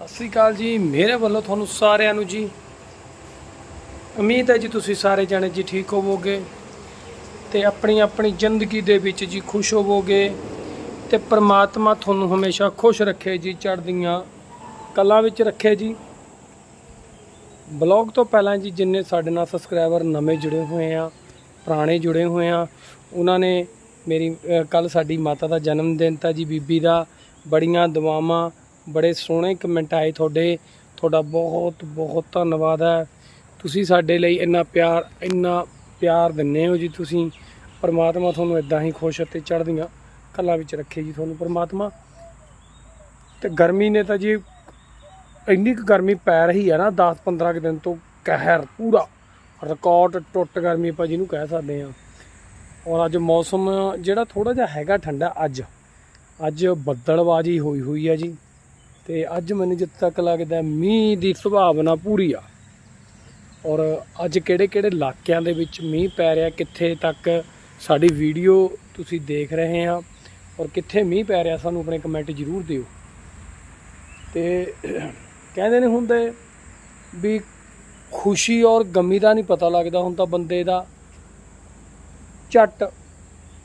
ਸਤਿ ਸ੍ਰੀ ਅਕਾਲ ਜੀ, ਮੇਰੇ ਵੱਲੋਂ ਤੁਹਾਨੂੰ ਸਾਰਿਆਂ ਨੂੰ ਜੀ। ਉਮੀਦ ਹੈ ਜੀ ਤੁਸੀਂ ਸਾਰੇ ਜਾਣੇ ਜੀ ਠੀਕ ਹੋਵੋਗੇ ਤੇ ਆਪਣੀ ਆਪਣੀ ਜ਼ਿੰਦਗੀ ਦੇ ਵਿੱਚ ਜੀ ਖੁਸ਼ ਹੋਵੋਗੇ ਤੇ ਪ੍ਰਮਾਤਮਾ ਤੁਹਾਨੂੰ ਹਮੇਸ਼ਾ ਖੁਸ਼ ਰੱਖੇ ਜੀ, ਚੜ੍ਹਦੀਆਂ ਕਲਾਂ ਵਿੱਚ ਰੱਖੇ ਜੀ। ਬਲੌਗ ਤੋਂ ਪਹਿਲਾਂ ਜੀ ਜਿੰਨੇ ਸਾਡੇ ਨਾਲ ਸਬਸਕ੍ਰਾਈਬਰ ਨਵੇਂ ਜੁੜੇ ਹੋਏ ਆ, ਪੁਰਾਣੇ ਜੁੜੇ ਹੋਏ ਆ, ਉਹਨਾਂ ਨੇ ਮੇਰੀ ਕੱਲ ਸਾਡੀ ਮਾਤਾ ਦਾ ਜਨਮ ਦਿਨ ਤਾਂ ਜੀ, ਬੀਬੀ ਦਾ, ਬੜੀਆਂ ਦੁਆਵਾਂ ਬੜੇ ਸੋਹਣੇ ਕਮੈਂਟ ਆਏ ਤੁਹਾਡੇ। ਤੁਹਾਡਾ ਬਹੁਤ ਬਹੁਤ ਧੰਨਵਾਦ ਹੈ। ਤੁਸੀਂ ਸਾਡੇ ਲਈ ਇੰਨਾ ਪਿਆਰ ਇੰਨਾ ਪਿਆਰ ਦਿੰਦੇ ਹੋ ਜੀ ਤੁਸੀਂ। ਪਰਮਾਤਮਾ ਤੁਹਾਨੂੰ ਇਦਾਂ ਹੀ ਖੁਸ਼ ਅਤੇ ਚੜ੍ਹਦੀਆਂ ਕਲਾਂ ਵਿੱਚ ਰੱਖੇ ਜੀ ਤੁਹਾਨੂੰ ਪਰਮਾਤਮਾ। ਤੇ ਗਰਮੀ ਨੇ ਤਾਂ ਜੀ ਇੰਨੀ ਕੁ ਗਰਮੀ ਪੈ ਰਹੀ ਹੈ ਨਾ 10-15 ਕੁ ਦਿਨ ਤੋਂ ਕਹਿਰ ਪੂਰਾ। ਰਿਕਾਰਡ ਟੁੱਟ ਗਰਮੀ ਆਪਾਂ ਜਿਹਨੂੰ ਕਹਿ ਸਕਦੇ ਹਾਂ। ਔਰ ਅੱਜ ਮੌਸਮ ਜਿਹੜਾ ਥੋੜਾ ਜਿਹਾ ਹੈਗਾ ਠੰਡਾ, ਅੱਜ। ਅੱਜ ਬੱਦਲਬਾਜੀ ਹੋਈ ਹੋਈ ਹੈ ਜੀ। ਤੇ ਅੱਜ ਮੈਨੂੰ ਜਿੱਥੇ ਤੱਕ ਲੱਗਦਾ ਮੀਂਹ ਦੀ ਸੰਭਾਵਨਾ ਪੂਰੀ ਆ। ਔਰ ਅੱਜ ਕਿਹੜੇ ਕਿਹੜੇ ਇਲਾਕਿਆਂ ਦੇ ਵਿੱਚ ਮੀਂਹ ਪੈ ਰਿਹਾ, ਕਿੱਥੇ ਤੱਕ ਸਾਡੀ ਵੀਡੀਓ ਤੁਸੀਂ ਦੇਖ ਰਹੇ ਆ ਔਰ ਕਿੱਥੇ ਮੀਂਹ ਪੈ ਰਿਹਾ, ਸਾਨੂੰ ਆਪਣੇ ਕਮੈਂਟ ਜ਼ਰੂਰ ਦਿਓ। ਤੇ ਕਹਿੰਦੇ ਨੇ ਹੁੰਦੇ ਵੀ ਖੁਸ਼ੀ ਔਰ ਗਮੀ ਦਾ ਨਹੀਂ ਪਤਾ ਲੱਗਦਾ ਹੁੰਦਾ ਬੰਦੇ ਦਾ। ਝੱਟ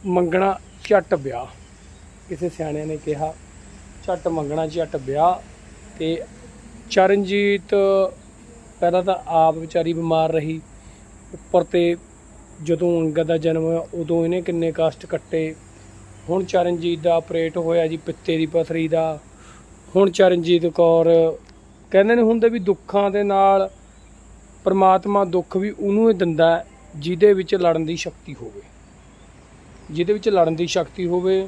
ਮੰਗਣਾ, ਝੱਟ ਵਿਆਹ। ਕਿਸੇ ਸਿਆਣਿਆਂ ਨੇ ਕਿਹਾ ਝੱਟ ਮੰਗਣਾ ਝੱਟ ਵਿਆਹ। ਤੇ ਚਰਨਜੀਤ ਪਹਿਲਾਂ ਤਾਂ ਆਪ ਵਿਚਾਰੀ ਬਿਮਾਰ ਰਹੀ। ਉੱਪਰ ਤੇ ਜਦੋਂ ਅੰਗਦ ਦਾ ਜਨਮ ਹੋਇਆ, ਉਦੋਂ ਇਹਨੇ ਕਿੰਨੇ ਕਸ਼ਟ ਕੱਟੇ। ਹੁਣ ਚਰਨਜੀਤ ਦਾ ਆਪਰੇਟ ਹੋਇਆ ਜੀ, ਪਿੱਤੇ ਦੀ ਪਥਰੀ ਦਾ। ਹੁਣ ਚਰਨਜੀਤ ਕੌਰ ਕਹਿੰਦੇ ਨੇ ਹੁੰਦੇ ਵੀ ਦੁੱਖਾਂ ਦੇ ਨਾਲ ਪਰਮਾਤਮਾ ਦੁੱਖ ਵੀ ਉਹਨੂੰ ਹੀ ਦਿੰਦਾ ਜਿਹਦੇ ਵਿੱਚ ਲੜਨ ਦੀ ਸ਼ਕਤੀ ਹੋਵੇ। ਜਿਹਦੇ ਵਿੱਚ ਲੜਨ ਦੀ ਸ਼ਕਤੀ ਹੋਵੇ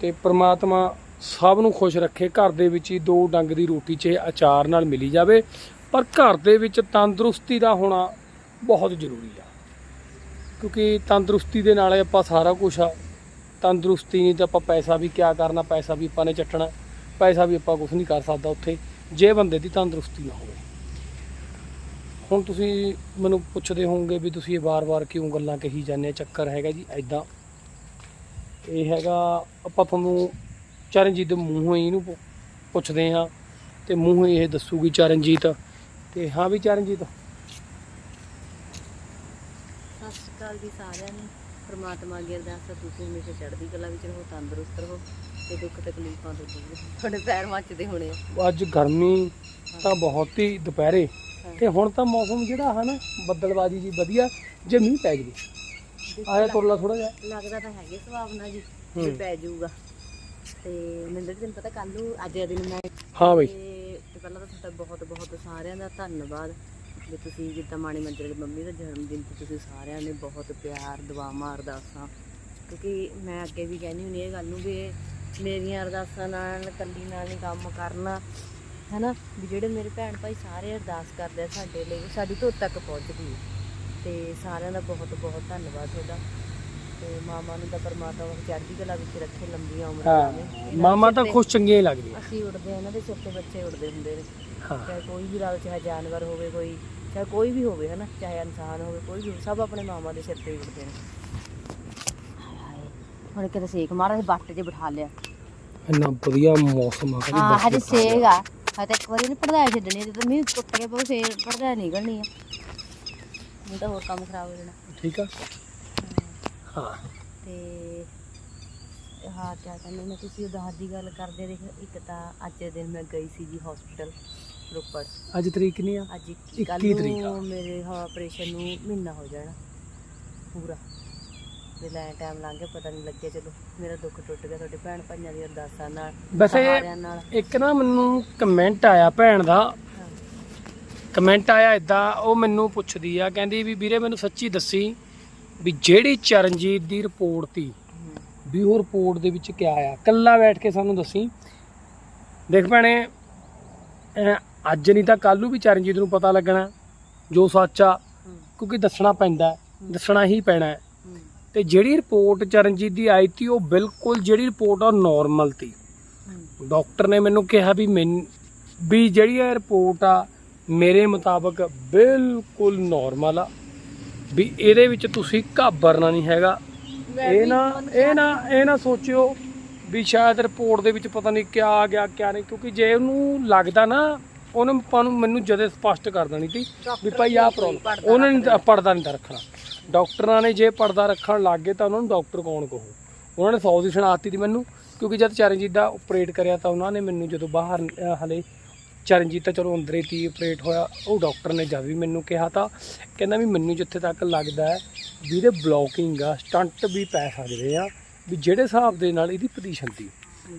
ਤੇ ਪਰਮਾਤਮਾ ਸਭ ਨੂੰ ਖੁਸ਼ ਰੱਖੇ, ਘਰ ਦੇ ਵਿੱਚ ਹੀ ਦੋ ਡੰਗ ਦੀ ਰੋਟੀ ਚਾਹੇ ਅਚਾਰ ਨਾਲ ਮਿਲੀ ਜਾਵੇ। ਪਰ ਘਰ ਦੇ ਵਿੱਚ ਤੰਦਰੁਸਤੀ ਦਾ ਹੋਣਾ ਬਹੁਤ ਜ਼ਰੂਰੀ ਆ। ਕਿਉਂਕਿ ਤੰਦਰੁਸਤੀ ਦੇ ਨਾਲ ਆਪਾਂ ਸਾਰਾ ਕੁਝ ਆ। ਤੰਦਰੁਸਤੀ ਨਹੀਂ ਤਾਂ ਆਪਾਂ ਪੈਸਾ ਵੀ ਕਿਆ ਕਰਨਾ, ਪੈਸਾ ਵੀ ਆਪਾਂ ਨੇ ਚੱਟਣਾ, ਪੈਸਾ ਵੀ ਆਪਾਂ ਕੁਝ ਨਹੀਂ ਕਰ ਸਕਦਾ ਉੱਥੇ, ਜੇ ਬੰਦੇ ਦੀ ਤੰਦਰੁਸਤੀ ਨਾ ਹੋਵੇ। ਹੁਣ ਤੁਸੀਂ ਮੈਨੂੰ ਪੁੱਛਦੇ ਹੋਵੋਗੇ ਵੀ ਤੁਸੀਂ ਇਹ ਵਾਰ-ਵਾਰ ਕਿਉਂ ਗੱਲਾਂ ਕਹੀ ਜਾਂਦੇ ਆ? ਚੱਕਰ ਹੈਗਾ ਜੀ ਐਦਾਂ ਇਹ ਹੈਗਾ, ਆਪਾਂ ਤੁਹਾਨੂੰ ਚਰਨਜੀਤ ਦੇ ਮੂੰਹੋਂ ਹੀ ਇਹਨੂੰ ਪੁੱਛਦੇ ਹਾਂ ਤੇ ਮੂੰਹੋਂ ਇਹ ਦੱਸੂਗੀ ਚਰਨਜੀਤ ਤੇ ਹਾਂ ਵੀ ਚਰਨਜੀਤ। ਸਤਿ ਸ਼੍ਰੀ ਅਕਾਲ ਜੀ ਸਾਰਿਆਂ ਨੂੰ ਪ੍ਰਮਾਤਮਾ ਅੱਗੇ ਅਰਦਾਸ ਹੈ ਤੁਸੀਂ ਹਮੇਸ਼ਾ ਚੜ੍ਹਦੀ ਕਲਾ ਵਿੱਚ ਰਹੋ ਤੰਦਰੁਸਤ ਰਹੋ ਤੇ ਦੁੱਖ ਤਕਲੀਫਾਂ ਤੋਂ ਦੂਰ ਤੁਹਾਡੇ ਪੈਰ ਮੱਚਦੇ ਹੋਣੇ ਅੱਜ ਗਰਮੀ ਤਾਂ ਬਹੁਤ ਹੀ ਦੁਪਹਿਰੇ ਤੇ ਹੁਣ ਤਾਂ ਮੌਸਮ ਜਿਹੜਾ ਹੈ ਨਾ ਬੱਦਲਬਾਜੀ ਜੀ ਵਧੀਆ ਜੇ ਮੀਂਹ ਪੈ ਜਵੇ। ਆਇਆ ਤੁਰਲਾ ਥੋੜਾ ਜਿਹਾ। ਲੱਗਦਾ ਤਾਂ ਹੈਗੇ ਸੁਭਾਵਨਾ ਜੀ ਪੈ ਜਾਊਗਾ। ਤੇ ਮੈਨੂੰ ਤਾਂ ਤੈਨੂੰ ਪਤਾ ਕੱਲ ਨੂੰ ਅੱਜ ਦਾ ਦਿਨ ਮੈਂ ਹਾਂ ਬਈ। ਤੇ ਤੇ ਪਹਿਲਾਂ ਤਾਂ ਤੁਹਾਡਾ ਬਹੁਤ ਬਹੁਤ ਸਾਰਿਆਂ ਦਾ ਧੰਨਵਾਦ ਵੀ ਤੁਸੀਂ ਜਿੱਦਾਂ ਮਾਣੀ ਮੰਜਰ ਦੀ ਮੰਮੀ ਦਾ ਜਨਮ ਦਿਨ ਤੇ ਤੁਸੀਂ ਸਾਰਿਆਂ ਨੇ ਬਹੁਤ ਪਿਆਰ ਦੁਆਵਾਂ ਅਰਦਾਸਾਂ ਕਿਉਂਕਿ ਮੈਂ ਅੱਗੇ ਵੀ ਕਹਿੰਦੀ ਹੁੰਦੀ ਇਹ ਗੱਲ ਨੂੰ ਵੀ ਇਹ ਮੇਰੀਆਂ ਅਰਦਾਸਾਂ ਨਾਲ ਕੱਲੀ ਨਾਲ ਨਹੀਂ ਕੰਮ ਕਰਨਾ ਹੈਨਾ? ਵੀ ਜਿਹੜੇ ਮੇਰੇ ਭੈਣ ਭਾਈ ਸਾਰੇ ਅਰਦਾਸ ਕਰਦੇ ਆ ਸਾਡੇ ਲਈ ਉਹ ਸਾਡੀ ਧੁਰ ਤੱਕ ਪਹੁੰਚਦੀ ਹੈ। ਤੇ ਸਾਰਿਆਂ ਦਾ ਬਹੁਤ ਬਹੁਤ ਧੰਨਵਾਦ ਤੁਹਾਡਾ। ਤੇ ਮਾਮਾ ਨੂੰ ਤਾਂ ਪਰਮਾਤਮਾ ਚੜ੍ਹਦੀ ਕਲਾ ਵਿੱਚ ਰੱਖੇ ਲੰਬੀਆਂ ਉਮਰਾਂ ਹਾਂ ਦੇ ਮਾਮਾ ਤਾਂ ਖੁਸ਼ ਚੰਗੀਆਂ ਹੀ ਲੱਗਦੀਆਂ ਅਸੀਂ ਉੜਦੇ ਆ ਇਹਨਾਂ ਦੇ ਸਿਰ ਤੇ ਬੱਚੇ ਉੜਦੇ ਹੁੰਦੇ ਨੇ। ਹਾਂ। ਚਾਹੇ ਕੋਈ ਵੀ ਰਲ ਚਾਹੇ ਜਾਨਵਰ ਹੋਵੇ ਕੋਈ ਚਾਹੇ ਕੋਈ ਵੀ ਹੋਵੇ ਹਨਾ? ਚਾਹੇ ਇਨਸਾਨ ਹੋਵੇ ਕੋਈ ਵੀ ਹੋਵੇ, ਸਭ ਆਪਣੇ ਮਾਮਾ ਦੇ ਸਿਰ ਤੇ ਹੀ ਉੜਦੇ ਨੇ। ਹੁਣ ਕਿਤੇ ਸੇਕ ਮਾਰਾ ਸੀ ਬੱਟ 'ਚ ਬਿਠਾ ਲਿਆ। ਇੰਨਾ ਵਧੀਆ ਮੌਸਮ ਆ ਜੀ ਹਾਂ ਬਰਫ਼ ਹਜੇ ਦੇ ਨਾਲ। ਸੇਕ ਆ। ਹਜੇ ਤਾਂ ਇੱਕ ਵਾਰੀ ਨੇ ਪੜਦਾ ਛੱਡਣੀ ਆ, ਜਦੋਂ ਮੀਂਹ ਟੁੱਟ ਕੇ ਪਵੇ ਫੇਰ ਪੜਦਾ ਨਿਕਲਣੀ ਆ। ਨਹੀਂ ਤਾਂ ਹੋਰ ਕੰਮ ਖਰਾਬ ਹੋ ਜਾਣਾ। ਠੀਕ ਆ। ਹਾਂ। ਤੇ ਹਾਂ ਕਿਆ ਕਹਿੰਦੇ ਨੇ ਤੁਸੀਂ ਉਦਾਸ ਦੀ ਗੱਲ ਕਰਦੇ ਦੇਖ ਇੱਕ ਤਾਂ ਅੱਜ ਦੇ ਦਿਨ ਮੈਂ ਗਈ ਸੀ ਜੀ ਹਸਪੀਟਲ ਰੋਪੜ। ਅੱਜ ਤਰੀਕ ਨਹੀਂ ਆ? ਅੱਜ ਇੱਕੀ ਕੱਲ ਤਰੀਕ ਆ। ਨੂੰ ਮੇਰੇ ਹਾਂ ਆਪਰੇਸ਼ਨ ਨੂੰ ਮਹੀਨਾ ਹੋ ਜਾਣਾ ਪੂਰਾ। ਤੇ ਲੈ ਟਾਈਮ ਲੰਘ ਗਿਆ ਪਤਾ ਨਹੀਂ ਲੱਗਿਆ ਚਲੋ ਮੇਰਾ ਦੁੱਖ ਟੁੱਟ ਗਿਆ ਤੁਹਾਡੇ ਭੈਣ ਭਾਈਆਂ ਦੀ ਅਰਦਾਸਾਂ ਨਾਲ ਵੈਸੇ ਇੱਕ ਨਾ ਮੈਨੂੰ ਕਮੈਂਟ ਆਇਆ ਭੈਣ ਦਾ। ਕਮੈਂਟ ਆਇਆ ਇਦਾਂ ਉਹ ਮੈਨੂੰ ਪੁੱਛਦੀ ਆ ਕਹਿੰਦੀ ਵੀ ਵੀਰੇ ਮੈਨੂੰ ਸੱਚੀ ਦੱਸੀ ਵੀ ਜਿਹੜੀ ਚਰਨਜੀਤ ਦੀ ਰਿਪੋਰਟ ਤੀ ਵੀ ਉਹ ਰਿਪੋਰਟ ਦੇ ਵਿੱਚ ਕਿਆ ਆਇਆ? ਕੱਲਾ ਬੈਠ ਕੇ ਸਾਨੂੰ ਦੱਸੀ। ਦੇਖ ਭੈਣੇ ਐਂ ਅੱਜ ਨਹੀਂ ਤਾਂ ਕੱਲ ਨੂੰ ਵੀ ਚਰਨਜੀਤ ਨੂੰ ਪਤਾ ਲੱਗਣਾ, ਜੋ ਸੱਚ ਆ, ਕਿਉਂਕਿ ਦੱਸਣਾ ਪੈਂਦਾ ਦੱਸਣਾ ਹੀ ਪੈਣਾ ਹੈ। ਤੇ ਜਿਹੜੀ ਰਿਪੋਰਟ ਚਰਨਜੀਤ ਦੀ ਆਈ ਤੀ, ਉਹ ਬਿਲਕੁਲ ਜਿਹੜੀ ਰਿਪੋਰਟ ਆ ਨਾਰਮਲ ਤੀ। ਡਾਕਟਰ ਨੇ ਮੈਨੂੰ ਕਿਹਾ ਵੀ ਮੈਨ, ਵੀ ਜਿਹੜੀ ਇਹ ਰਿਪੋਰਟ ਆ, ਮੇਰੇ ਮੁਤਾਬਕ ਬਿਲਕੁਲ ਨਾਰਮਲ ਆ। ਵੀ ਇਹਦੇ ਵਿੱਚ ਤੁਸੀਂ ਘਾਬਰਨਾ ਨਹੀਂ ਹੈਗਾ। ਇਹ ਨਾ ਇਹ ਨਾ ਇਹ ਨਾ ਸੋਚਿਓ ਵੀ ਸ਼ਾਇਦ ਰਿਪੋਰਟ ਦੇ ਵਿੱਚ ਪਤਾ ਨਹੀਂ ਕਿਆ ਆ ਗਿਆ ਕਿਆ ਨਹੀਂ ਕਿਉਂਕਿ ਜੇ ਉਹਨੂੰ ਲੱਗਦਾ ਨਾ ਉਹਨੇ ਆਪਾਂ ਨੂੰ ਮੈਨੂੰ ਜਦੇ ਸਪਸ਼ਟ ਕਰ ਦੇਣੀ ਸੀ ਵੀ ਭਾਈ ਆਹ ਪ੍ਰੋਬਲਮ ਉਹਨਾਂ ਨੇ ਪਰਦਾ ਨਹੀਂ ਰੱਖਣਾ। ਡਾਕਟਰਾਂ ਨੇ ਜੇ ਪਰਦਾ ਰੱਖਣ ਲੱਗ ਗਏ ਤਾਂ ਉਹਨਾਂ ਨੂੰ ਡਾਕਟਰ ਕੌਣ ਕਹੂ? ਉਹਨਾਂ ਨੇ ਸੌ ਦੀ ਸੁਣਾਤੀ ਦੀ ਮੈਨੂੰ ਕਿਉਂਕਿ ਜਦ ਚਰਨਜੀਤ ਦਾ ਆਪਰੇਟ ਕਰਿਆ ਤਾਂ ਉਹਨਾਂ ਨੇ ਮੈਨੂੰ ਜਦੋਂ ਬਾਹਰ ਹਲੇ ਚਰਨਜੀਤ ਤਾਂ ਚਲੋ ਅੰਦਰ ਹੀ ਤੀ ਆਪਰੇਟ ਹੋਇਆ, ਉਹ ਡਾਕਟਰ ਨੇ ਜਾ ਵੀ ਮੈਨੂੰ ਕਿਹਾ ਤਾਂ ਕਹਿੰਦਾ ਵੀ ਮੈਨੂੰ ਜਿੱਥੇ ਤੱਕ ਲੱਗਦਾ ਹੈ ਵੀ ਇਹਦੇ ਬਲੋਕਿੰਗ ਆ ਸਟੰਟ ਵੀ ਪੈ ਸਕਦੇ ਆ, ਵੀ ਜਿਹੜੇ ਹਿਸਾਬ ਦੇ ਨਾਲ ਇਹਦੀ ਪੋਜੀਸ਼ਨ ਸੀ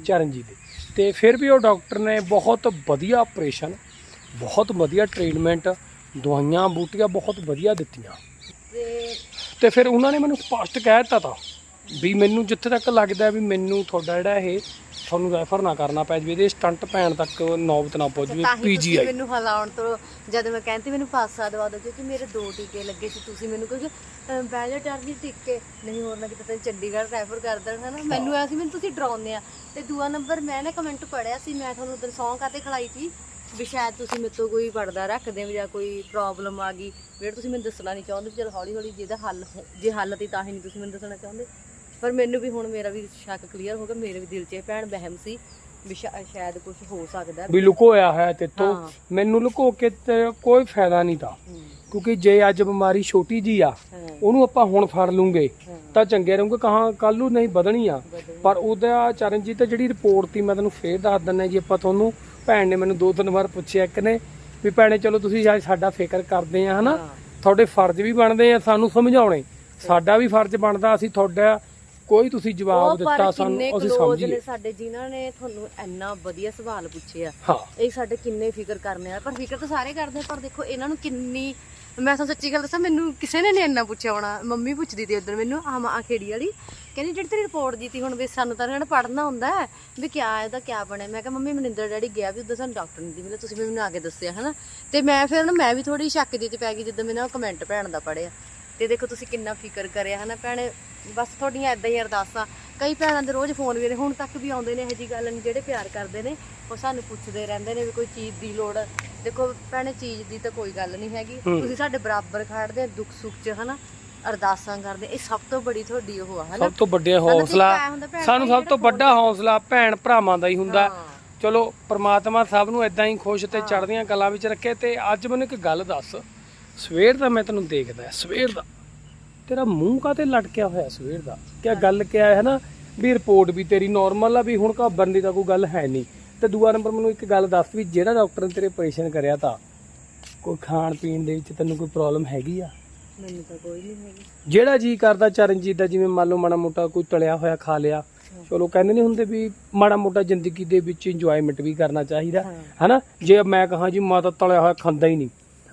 ਚਰਨਜੀਤ ਦੀ। ਤੇ ਫਿਰ ਵੀ ਉਹ ਡਾਕਟਰ ਨੇ ਬਹੁਤ ਵਧੀਆ ਆਪਰੇਸ਼ਨ ਬਹੁਤ ਵਧੀਆ ਟ੍ਰੀਟਮੈਂਟ ਦਵਾਈਆਂ, ਬੂਟੀਆਂ ਬਹੁਤ ਵਧੀਆ ਦਿੱਤੀਆਂ। ਤੇ ਫਿਰ ਉਹਨਾਂ ਨੇ ਮੈਨੂੰ ਸਪਸ਼ਟ ਕਹਿ ਦਿੱਤਾ ਤਾ, ਵੀ ਮੈਨੂੰ ਜਿੱਥੇ ਤੱਕ ਲੱਗਦਾ ਵੀ ਮੈਨੂੰ ਤੁਹਾਡਾ ਜਿਹੜਾ ਇਹ ਤੁਹਾਨੂੰ ਰੈਫਰ ਨਾ ਕਰਨਾ ਪੈ ਜਵੇ ਇਹਦੇ ਸਟੰਟ ਪੈਣ ਤੱਕ ਨੌਬਤ ਨਾ ਪਹੁੰਚ ਜਵੇ ਤਾਂ ਹੀ ਤੁਸੀਂ ਪੀਜੀਆਈ ਮੈਨੂੰ ਹਲਾਉਣ ਤੋਂ ਜਦ ਮੈਂ ਕਹਿੰਦੀ ਮੈਨੂੰ ਪਾਸਾ ਦਵਾ ਦਿਓ ਕਿਉਂਕਿ ਮੇਰੇ ਦੋ ਟੀਕੇ ਲੱਗੇ ਸੀ ਤੁਸੀਂ ਮੈਨੂੰ ਕਿਉਂਕਿ ਬੈਲਟਰ ਦੀ ਟੀਕੇ। ਨਹੀਂ ਹੋਰ ਨਾ ਕਿਤੇ ਤੈਨੂੰ ਚੰਡੀਗੜ੍ਹ ਰੈਫਰ ਕਰ ਦੇਣਾ ਹਨਾ? ਮੈਨੂੰ ਐ ਸੀ ਮੈਨੂੰ ਤੁਸੀਂ ਡਰਾਉਂਦੇ ਆ। ਤੇ ਦੂਆ ਨੰਬਰ ਮੈਂ ਨਾ ਕਮੈਂਟ ਪੜਿਆ ਸੀ ਮੈਂ ਤੁਹਾਨੂੰ ਉਦੋਂ ਸੌਂ ਕਾਤੇ ਖਲਾਈ ਸੀ ਵੀ ਸ਼ਾਇਦ ਤੁਸੀਂ ਮੇਰੇ ਤੋਂ ਕੋਈ ਪਰਦਾ ਰੱਖਦੇ ਹੋ ਜਾਂ ਕੋਈ ਪ੍ਰੋਬਲਮ ਆ ਗਈ। ਜਿਹੜਾ ਤੁਸੀਂ ਮੈਨੂੰ ਦੱਸਣਾ ਨਹੀਂ ਚਾਹੁੰਦੇ ਚਲ ਹੌਲੀ ਹੌਲੀ ਜਿਹਦਾ ਹੱਲ ਹੋ- ਜੇ ਹੱਲ ਤੀ ਤਾਂ ਹੀ ਨਹੀਂ ਤੁਸੀਂ ਮੈਨੂੰ ਦੱਸਣਾ ਚਾਹੁੰਦੇ। ਪਰ ਮੈਨੂੰ ਵੀ ਹੁਣ ਮੇਰਾ ਵੀ ਸ਼ੱਕ ਕਲੀਅਰ ਹੋ ਗਿਆ ਮੇਰੇ ਵੀ ਦਿਲ 'ਚ ਇਹ ਭੈਣ ਵਹਿਮ ਸੀ ਵੀ ਸ਼ਾ- ਸ਼ਾਇਦ ਕੁਝ ਹੋ ਸਕਦਾ। ਵੀ ਲੁਕੋਇਆ ਹੈ ਤੇਤੋਂ। ਹਾਂ। ਮੈਨੂੰ ਲੁਕੋ ਕੇ ਤੇ ਕੋਈ ਫਾਇਦਾ ਨਹੀਂ ਤਾ। ਹੂੰ, ਕਿਉਂਕਿ ਜੇ ਅੱਜ ਬਿਮਾਰੀ ਛੋਟੀ ਜੀ ਆ ਹਾਂ, ਉਹਨੂੰ ਆਪਾਂ ਹੁਣ ਫੜ ਲੂੰਗੇ ਹਾਂ, ਤਾਂ ਚੰਗੇ ਰਹੂੰਗੇ ਕਹਾਂ ਕੱਲ ਨੂੰ ਨਹੀਂ ਵਧਣੀ ਆ। ਪਰ ਉਹਦਾ ਚਰਨਜੀਤ ਤੇ ਜਿਹੜੀ ਰਿਪੋਰਟ ਤੀ ਮੈਂ ਤੈਨੂੰ ਫੇਰ ਦੱਸ ਦਿੰਦਾ ਜੀ ਆਪਾਂ ਤੁਹਾਨੂੰ ਭੈਣ ਨੇ ਮੈਨੂੰ ਦੋ ਤਿੰਨ ਵਾਰ ਪੁੱਛਿਆ ਇੱਕ ਨੇ ਵੀ ਭੈਣੇ ਚਲੋ ਤੁਸੀਂ ਅੱਜ ਸਾਡਾ ਫਿਕਰ ਕਰਦੇ ਆ ਹਨਾ? ਹਾਂ। ਤੁਹਾਡੇ ਫਰਜ਼ ਵੀ ਬਣਦੇ ਆ ਸਾਨੂੰ ਸਮਝਾਉਣੇ। ਸਾਡਾ ਵੀ ਫਰਜ਼ ਬਣਦਾ ਅਸੀਂ ਤੁਹਾਡਾ ਕੋਈ ਤੁਸੀਂ ਜਵਾਬ ਦਿੱਤਾ ਸਾਨੂੰ ਅਸੀਂ ਨੇ ਸਮਝੀਏ। ਸਾਡੇ ਜਿਨ੍ਹਾਂ ਨੇ ਤੁਹਾਨੂੰ ਇੰਨਾ ਵਧੀਆ ਸਵਾਲ ਪੁੱਛਿਆ। ਇਹ ਸਾਡੇ ਕਿੰਨੇ ਫਿਕਰ ਕਰਨੇ ਆ। ਪਰ ਫਿਕਰ ਤਾਂ ਸਾਰੇ ਕਰਦੇ ਪਰ ਦੇਖੋ ਇਹਨਾਂ ਨੂੰ ਕਿੰਨੀ ਮੈਂ ਤੁਹਾਨੂੰ ਸੱਚੀ ਗੱਲ ਦੱਸਾਂ ਮੈਨੂੰ ਕਿਸੇ ਨੇ ਨਹੀਂ ਇੰਨਾ ਪੁੱਛਿਆ ਹੋਣਾ। ਮੰਮੀ ਪੁੱਛਦੀ ਤੀ ਉਧਰ ਮੈਨੂੰ ਆਹ ਮਾਂ ਖੇੜੀ ਵਾਲੀ। ਕਹਿੰਦੀ ਜਿਹੜੀ ਤੇਰੀ ਰਿਪੋਰਟ ਦਿੱਤੀ ਹੁਣ ਵੀ ਸਾਨੂੰ ਤਾਂ ਇਹਨਾਂ ਪੜਨਾ ਹੁੰਦਾ ਹੈ ਵੀ ਕਿਆ ਇਹਦਾ ਕਿਆ ਬਣਿਆ? ਮੈਂ ਕਿਹਾ ਮੰਮੀ ਮਨਿੰਦਰ ਡੈਡੀ ਗਿਆ ਵੀ ਉਦੋਂ ਸਾਨੂੰ ਡਾਕਟਰ ਨਹੀਂ ਦੀ ਮਿਲੇ ਤੁਸੀਂ ਮੈਨੂੰ ਆ ਕੇ ਦੱਸਿਆ ਹਨਾ? ਤੇ ਮੈਂ ਫਿਰ ਨਾ ਮੈਂ ਵੀ ਥੋੜੀ ਸ਼ੱਕ ਜਿਹੀ ਚ ਪੈ ਗਈ ਜਦੋਂ ਮੈਨੂੰ ਕਮੈਂਟ ਭੈਣ ਦਾ ਪੜਿਆ ਤੇ ਦੇਖੋ ਤੁਸੀਂ ਕਿੰਨਾ ਫਿਕਰ ਕਰਿਆ ਹਨਾ ਭੈਣੇ? ਬਸ ਤੁਹਾਡੀਆਂ ਐਦਾਂ ਹੀ ਅਰਦਾਸਾਂ। ਕਈ ਭੈਣਾਂ ਦੇ ਰੋਜ਼ ਫੋਨ ਵੀ ਨੇ ਹੁਣ ਤੱਕ ਵੀ ਆਉਂਦੇ ਨੇ ਇਹੋ ਜੀ ਗੱਲ ਨਹੀਂ ਜਿਹੜੇ ਪਿਆਰ ਕਰਦੇ ਨੇ ਉਹ ਸਾਨੂੰ ਪੁੱਛਦੇ ਰਹਿੰਦੇ ਨੇ ਵੀ ਕੋਈ ਚੀਜ਼ ਦੀ ਲੋੜ। ਦੇਖੋ ਭੈਣੇ ਚੀਜ਼ ਦੀ ਤਾਂ ਕੋਈ ਗੱਲ ਨਹੀਂ ਹੈਗੀ। ਤੁਸੀਂ ਸਾਡੇ ਬਰਾਬਰ ਖੜਦੇ ਆ ਦੁੱਖ ਸੁੱਖ 'ਚ ਹਨਾ? ਅਰਦਾਸਾਂ ਕਰਦੇ। ਇਹ ਸਭ ਤੋਂ ਬੜੀ ਤੁਹਾਡੀ ਉਹ ਆ ਹਨਾ? ਸਭ ਤੋਂ ਵੱਡੇ ਹੌਸਲਾ। ਸਾਨੂੰ ਸਭ ਤੋਂ ਵੱਡਾ ਹੌਸਲਾ ਭੈਣ ਭਰਾਵਾਂ ਦਾ ਹੀ ਹੁੰਦਾ। ਚਲੋ ਪ੍ਰਮਾਤਮਾ ਸਭ ਨੂੰ ਇਦਾਂ ਹੀ ਖੁਸ਼ ਤੇ ਚੜ੍ਹਦੀਆਂ ਕਲਾਂ ਵਿੱਚ ਰੱਖੇ। ਤੇ ਅੱਜ ਮੈਨੂੰ ਇੱਕ ਗੱਲ ਦੱਸ। ਸਵੇਰ ਦਾ ਮੈਂ ਤੈਨੂੰ ਦੇਖਦਾ ਸਵੇਰ ਦਾ। ਤੇਰਾ ਮੂੰਹ ਕਾਤੇ ਲਟਕਿਆ ਹੋਇਆ ਸਵੇਰ ਦਾ? ਕਿਆ ਗੱਲ ਕਿਆ ਹੈ ਨਾ ਵੀ ਰਿਪੋਰਟ ਵੀ ਤੇਰੀ ਨਾਰਮਲ ਆ ਵੀ ਹੁਣ ਘਾਬਰਨ ਦੀ ਤਾਂ ਕੋਈ ਗੱਲ ਹੈ ਨਹੀਂ। ਤੇ ਦੂਆ ਨੰਬਰ ਮੈਨੂੰ ਇੱਕ ਗੱਲ ਦੱਸ ਵੀ ਜਿਹੜਾ ਡਾਕਟਰ ਨੇ ਤੇਰੇ ਆਪਰੇਸ਼ਨ ਕਰਿਆ ਤਾਂ ਕੋਈ ਖਾਣ ਪੀਣ ਦੇ ਵਿੱਚ ਤੈਨੂੰ ਕੋਈ ਪ੍ਰੋਬਲਮ ਹੈਗੀ ਆ? ਮੈਨੂੰ ਤਾਂ ਕੋਈ ਨਹੀਂ ਹੈਗੀ। ਜਿਹੜਾ ਜੀ ਕਰਦਾ ਚਰਨਜੀਤ ਦਾ ਜਿਵੇਂ ਮੰਨ ਲਓ ਮਾੜਾ ਮੋਟਾ ਕੋਈ ਤਲਿਆ ਹੋਇਆ ਖਾ ਲਿਆ। ਚਲੋ ਕਹਿੰਦੇ ਨਹੀਂ ਹੁੰਦੇ ਵੀ ਮਾੜਾ ਮੋਟਾ ਜ਼ਿੰਦਗੀ ਦੇ ਵਿੱਚ ਇੰਜੋਇਮੈਂਟ ਵੀ ਕਰਨਾ ਚਾਹੀਦਾ। ਹਾਂ। ਹਨਾ? ਜੇ ਮੈਂ ਕਹਾਂ ਜੀ ਮੈਂ ਤਾਂ ਤਲਿਆ ਹੋਇਆ ਖਾਂਦਾ ਹੀ ਨਹੀਂ।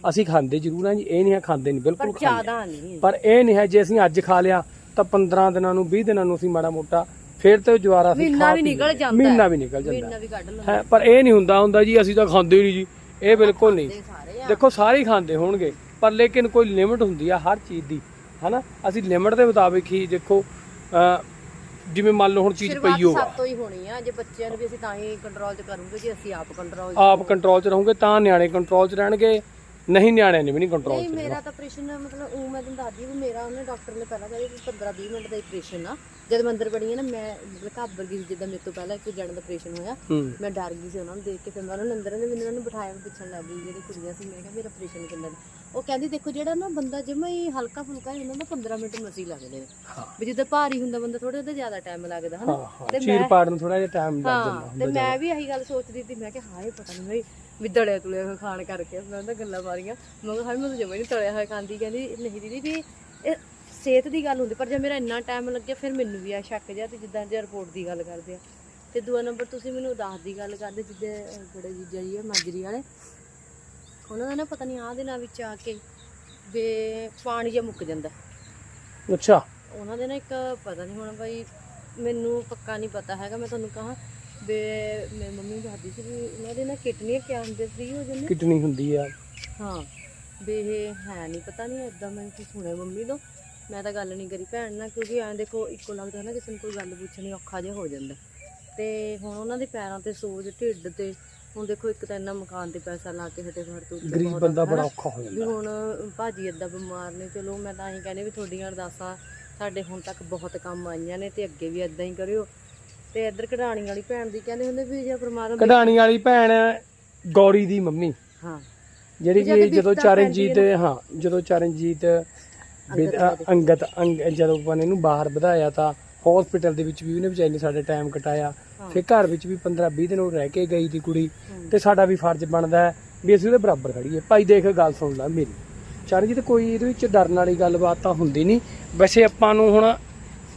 ਅਸੀਂ ਖਾਂਦੇ ਜ਼ਰੂਰ ਹਾਂ ਜੀ ਇਹ ਨਹੀਂ ਹੈ ਖਾਂਦੇ ਨਹੀਂ ਪਰ ਬਿਲਕੁਲ ਖਾਂਦੇ। ਜ਼ਿਆਦਾ ਨਹੀਂ। ਪਰ ਇਹ ਨਹੀਂ ਹੈ ਜੇ ਅਸੀਂ ਅੱਜ ਖਾ ਲਿਆ ਤਾਂ 15 ਦਿਨਾਂ ਨੂੰ 20 ਦਿਨਾਂ ਨੂੰ ਅਸੀਂ ਮਾੜਾ ਮੋਟਾ ਫਿਰ ਤੇ ਦੁਬਾਰਾ ਅਸੀਂ ਮਹੀਨਾ ਖਾ ਵੀ ਪੀ ਨਿਕਲ ਲੈਂਦੇ। ਜਾਂਦਾ ਮਹੀਨਾ ਹੈ। ਵੀ ਨਿਕਲ ਜਾਂਦਾ ਮਹੀਨਾ ਵੀ ਕੱਢ ਲਓ। ਹੈ ਪਰ ਇਹ ਨਹੀਂ ਹੁੰਦਾ ਹੁੰਦਾ ਜੀ ਅਸੀਂ ਤਾਂ ਖਾਂਦੇ ਹੀ ਨਹੀਂ ਜੀ ਇਹ ਬਿਲਕੁਲ ਨਹੀਂ। ਸਾਰੇ ਆ। ਦੇਖੋ ਸਾਰੇ ਹੀ ਖਾਂਦੇ ਹੋਣਗੇ ਪਰ ਲੇਕਿਨ ਕੋਈ ਲਿਮਿਟ ਹੁੰਦੀ ਆ ਹਰ ਚੀਜ਼ ਦੀ ਹਨਾ? ਅਸੀਂ ਲਿਮਿਟ ਦੇ ਮੁਤਾਬਿਕ ਹੀ ਦੇਖੋ ਅਹ, ਜਿਵੇਂ ਮੰਨ ਲਓ ਹੁਣ ਚੀਜ਼ ਪਈ ਹੋਗਾ ਸਭ ਤੋਂ ਹੀ ਹੋਣੀ ਆ ਜੇ ਬੱਚਿਆਂ ਨੂੰ ਵੀ ਅਸੀਂ ਤਾਂ ਹੀ ਕੰਟਰੋਲ 'ਚ ਕਰੂਗੇ ਜੇ ਅਸੀਂ ਆਪ ਕੰਟਰੋਲ ਆਪ ਕੰਟਰੋਲ 'ਚ ਰਹੋਗੇ ਤਾਂ ਨਿਆਣੇ ਕੰਟਰੋਲ 'ਚ ਰਹਿਣਗੇ। ਨਹੀਂ ਨਿਆਣਿਆਂ ਨੇ ਵੀ ਨਹੀਂ ਕੰਟਰੋਲ ਨਹੀਂ ਮੇਰਾ ਤਾਂ ਆਪਰੇਸ਼ਨ ਮਤਲਬ ਉਹ ਮੈਂ ਤੁਹਾਨੂੰ ਦੱਸਦੀ ਵੀ ਮੇਰਾ ਉਹਨੇ ਡਾਕਟਰ ਨੇ ਪਹਿਲਾਂ ਕਹਿੰਦੇ ਵੀ 15 20 ਮਿੰਟ ਦਾ ਆਪਰੇਸ਼ਨ ਆ। ਜਦ ਮੈਂ ਅੰਦਰ ਬੜੀ ਆ ਨਾ ਮੈਂ ਮਤਲਬ ਘਾਬਰ ਗਈ ਸੀ ਜਿੱਦਾਂ ਮੇਰੇ ਤੋਂ ਪਹਿਲਾਂ ਇੱਕ ਜਣ ਦਾ ਆਪਰੇਸ਼ਨ ਹੋਇਆ। ਹੂੰ। ਮੈਂ ਡਰ ਗਈ ਸੀ ਉਹਨਾਂ ਨੂੰ ਦੇਖ ਕੇ ਫਿਰ ਮੈਂ ਉਹਨਾਂ ਨੂੰ ਅੰਦਰ ਨੇ ਮੈਨੂੰ ਉਹਨਾਂ ਨੂੰ ਬਿਠਾਇਆ ਮੈਂ ਪੁੱਛਣ ਲੱਗ ਗਈ ਜਿਹੜੀ ਕੁੜੀਆਂ ਸੀ ਮੈਂ ਕਿਹਾ ਮੇਰਾ ਆਪਰੇਸ਼ਨ ਕਿੰਨਾ ਦਾ? ਉਹ ਕਹਿੰਦੀ ਦੇਖੋ ਜਿਹੜਾ ਨਾ ਬੰਦਾ ਜਿਵੇਂ ਹੀ ਹਲਕਾ ਫੁਲਕਾ ਹੀ ਹੁੰਦਾ ਨਾ 15 ਮਿੰਟ ਮਸੀ ਲੱਗਦੇ ਨੇ ਹਾਂ। ਵੀ ਜਿੱਦਾਂ ਭਾਰੀ ਹੁੰਦਾ ਬੰਦਾ ਥੋੜਾ ਉਹਦਾ ਜ਼ਿਆਦਾ ਟਾਈਮ ਲੱਗਦਾ ਹਨਾ? ਹਾਂ ਹਾਂ। ਚੀਰ ਪਾੜ ਨੂੰ ਥੋੜਾ ਜਿਹਾ ਟਾਈਮ ਲੱਗ ਜਾਂਦਾ ਤੇ ਮੈਂ ਵੀ ਇਹੀ ਗੱਲ ਸੋਚਦੀ ਸੀ ਮੈਂ ਕਿਹਾ ਹਾਏ ਪਤਾ ਨਹੀਂ ਬਈ ਵੀ ਦੜਿਆ ਤੁਲਿਆ ਹੋਇਆ ਖਾਣ ਕਰਕੇ ਮੈਂ ਤਾਂ ਗੱਲਾਂ ਮਾਰੀਆਂ। ਮੈਂ ਕਿਹਾ ਹਾਏ ਮੈਨੂੰ ਜਮਾ ਨਹੀਂ ਤਲਿਆ ਹੋਇਆ ਖਾਂਦੀ। ਕਹਿੰਦੀ ਨਹੀਂ ਦੀਦੀ ਵੀ ਇਹ ਸਿਹਤ ਦੀ ਗੱਲ ਹੁੰਦੀ ਪਰ ਜੇ ਮੇਰਾ ਇੰਨਾ ਟਾਈਮ ਲੱਗਿਆ ਫਿਰ ਮੈਨੂੰ ਵੀ ਆ ਸ਼ੱਕ ਜਿਹਾ ਤੇ ਜਿੱਦਾਂ ਜੇ ਰਿਪੋਰਟ ਦੀ ਗੱਲ ਕਰਦੇ ਆ। ਤੇ ਦੂਆ ਨੰਬਰ ਤੁਸੀਂ ਮੈਨੂੰ ਦਾਸ ਦੀ ਗੱਲ ਕਰਦੇ ਜਿੱਦੇ ਬੜੇ ਜੀਜਾ ਜੀ ਆ ਮਾਜਰੀ ਵਾਲੇ। ਉਹਨਾਂ ਦਾ ਨਾ ਪਤਾ ਨਹੀਂ ਆਹ ਦਿਨਾਂ ਵਿੱਚ ਆ ਕੇ ਵੀ ਪਾਣੀ ਜਿਹਾ ਮੁੱਕ ਜਾਂਦਾ। ਅੱਛਾ। ਉਹਨਾਂ ਦੇ ਨਾ ਇੱਕ ਪਤਾ ਨਹੀਂ ਹੁਣ ਬਾਈ ਮੈਨੂੰ ਪੱਕਾ ਨਹੀਂ ਪਤਾ ਹੈਗਾ ਮੈਂ ਤੁਹਾਨੂੰ ਕਹਾਂ ਵੀ ਮੇਰੀ ਮੰਮੀ ਨੂੰ ਦੱਸਦੀ ਸੀ ਵੀ ਉਹਨਾਂ ਦੇ ਨਾ ਕਿਡਨੀਆਂ ਕਿਆ ਹੁੰਦੇ ਫ੍ਰੀ ਹੋ ਜਾਂਦੇ ਕਿਡਨੀ ਹੁੰਦੀ ਆ। ਹਾਂ ਵੀ ਇਹ ਹੈ ਨਹੀਂ ਪਤਾ ਨਹੀਂ ਐਦਾਂ ਮੈਂ ਕੁਝ ਸੁਣਿਆ ਮੰਮੀ ਤੋਂ। ਮੈਂ ਤਾਂ ਗੱਲ ਨਹੀਂ ਕਰੀ ਭੈਣ ਨਾਲ ਕਿਉਂਕਿ ਐਂ ਦੇਖੋ ਇੱਕੋ ਲੱਗਦਾ ਨਾ ਕਿਸੇ ਨੂੰ ਕੋਈ ਗੱਲ ਪੁੱਛਣੀ ਔਖਾ ਜਿਹਾ ਹੋ ਜਾਂਦਾ। ਤੇ ਹੁਣ ਉਹਨਾਂ ਦੇ ਪੈਰਾਂ ਤੇ ਸੋਜ ਢਿੱਡ ਤੇ ਹੁਣ ਦੇਖੋ ਇੱਕ ਤਾਂ ਇੰਨਾ ਮਕਾਨ ਤੇ ਪੈਸਾ ਲਾ ਕੇ ਹਟੇ ਫੜ ਤੋਂ ਗਰੀਬ ਬੰਦਾ ਬੜਾ ਔਖਾ ਹੋ ਵੀ ਜਾਂਦਾ ਹੁਣ ਭਾਜੀ ਏਦਾਂ ਬਿਮਾਰ ਨੇ ਚਲੋ ਮੈਂ ਤਾਂ ਹੀ ਕਹਿੰਦੀ ਵੀ ਤੁਹਾਡੀਆਂ ਅਰਦਾਸਾਂ ਸਾਡੇ ਹੁਣ ਤੱਕ ਬਹੁਤ ਕੰਮ ਆਈਆਂ ਨੇ ਤੇ ਅੱਗੇ ਵੀ ਏਦਾਂ ਹੀ ਕਰਿਓ। ਤੇ ਇੱਧਰ ਕਢਾਣੀ ਵਾਲੀ ਭੈਣ ਦੀ ਕਹਿੰਦੇ ਹੁੰਦੇ ਵੀ ਜੇ ਪ੍ਰਮਾਤਮਾ ਕਢਾਣੀ ਵਾਲੀ ਭੈਣ ਗੌਰੀ ਦੀ ਮੰਮੀ। ਹਾਂ। ਜਿਹੜੀ ਕਿ ਜਦੋਂ ਚਰਨਜੀਤ ਹਾਂ ਜਦੋਂ ਚਰਨਜੀਤ ਅੰਗਤ ਅੰਗ ਜਦੋਂ ਆਪਾਂ ਨੇ ਇਹਨੂੰ ਬਾਹਰ ਵਧਾਇਆ ਤਾਂ ਹਸਪੀਟਲ ਦੇ ਵਿੱਚ ਵੀ ਉਹਨੇ ਵਿਚਾਰੀ ਨੇ ਸਾਡੇ ਟਾਈਮ ਕਟਾਇਆ। ਫਿਰ ਘਰ ਵਿੱਚ ਵੀ 15 20 ਦਿਨ ਉਹ ਰਹਿ ਕੇ ਗਈ ਦੀ ਕੁੜੀ ਤੇ ਸਾਡਾ ਵੀ ਫਰਜ਼ ਬਣਦਾ ਹੈ ਵੀ ਅਸੀਂ ਉਹਦੇ ਬਰਾਬਰ ਖੜੀਏ। ਭਾਈ ਦੇਖ ਗੱਲ ਸੁਣ ਲੈ ਮੇਰੀ। ਚਰਨਜੀਤ ਕੋਈ ਇਹਦੇ ਵਿੱਚ ਡਰਨ ਵਾਲੀ ਗੱਲਬਾਤ ਤਾਂ ਹੁੰਦੀ ਨਹੀਂ। ਵੈਸੇ ਆਪਾਂ ਨੂੰ ਹੁਣ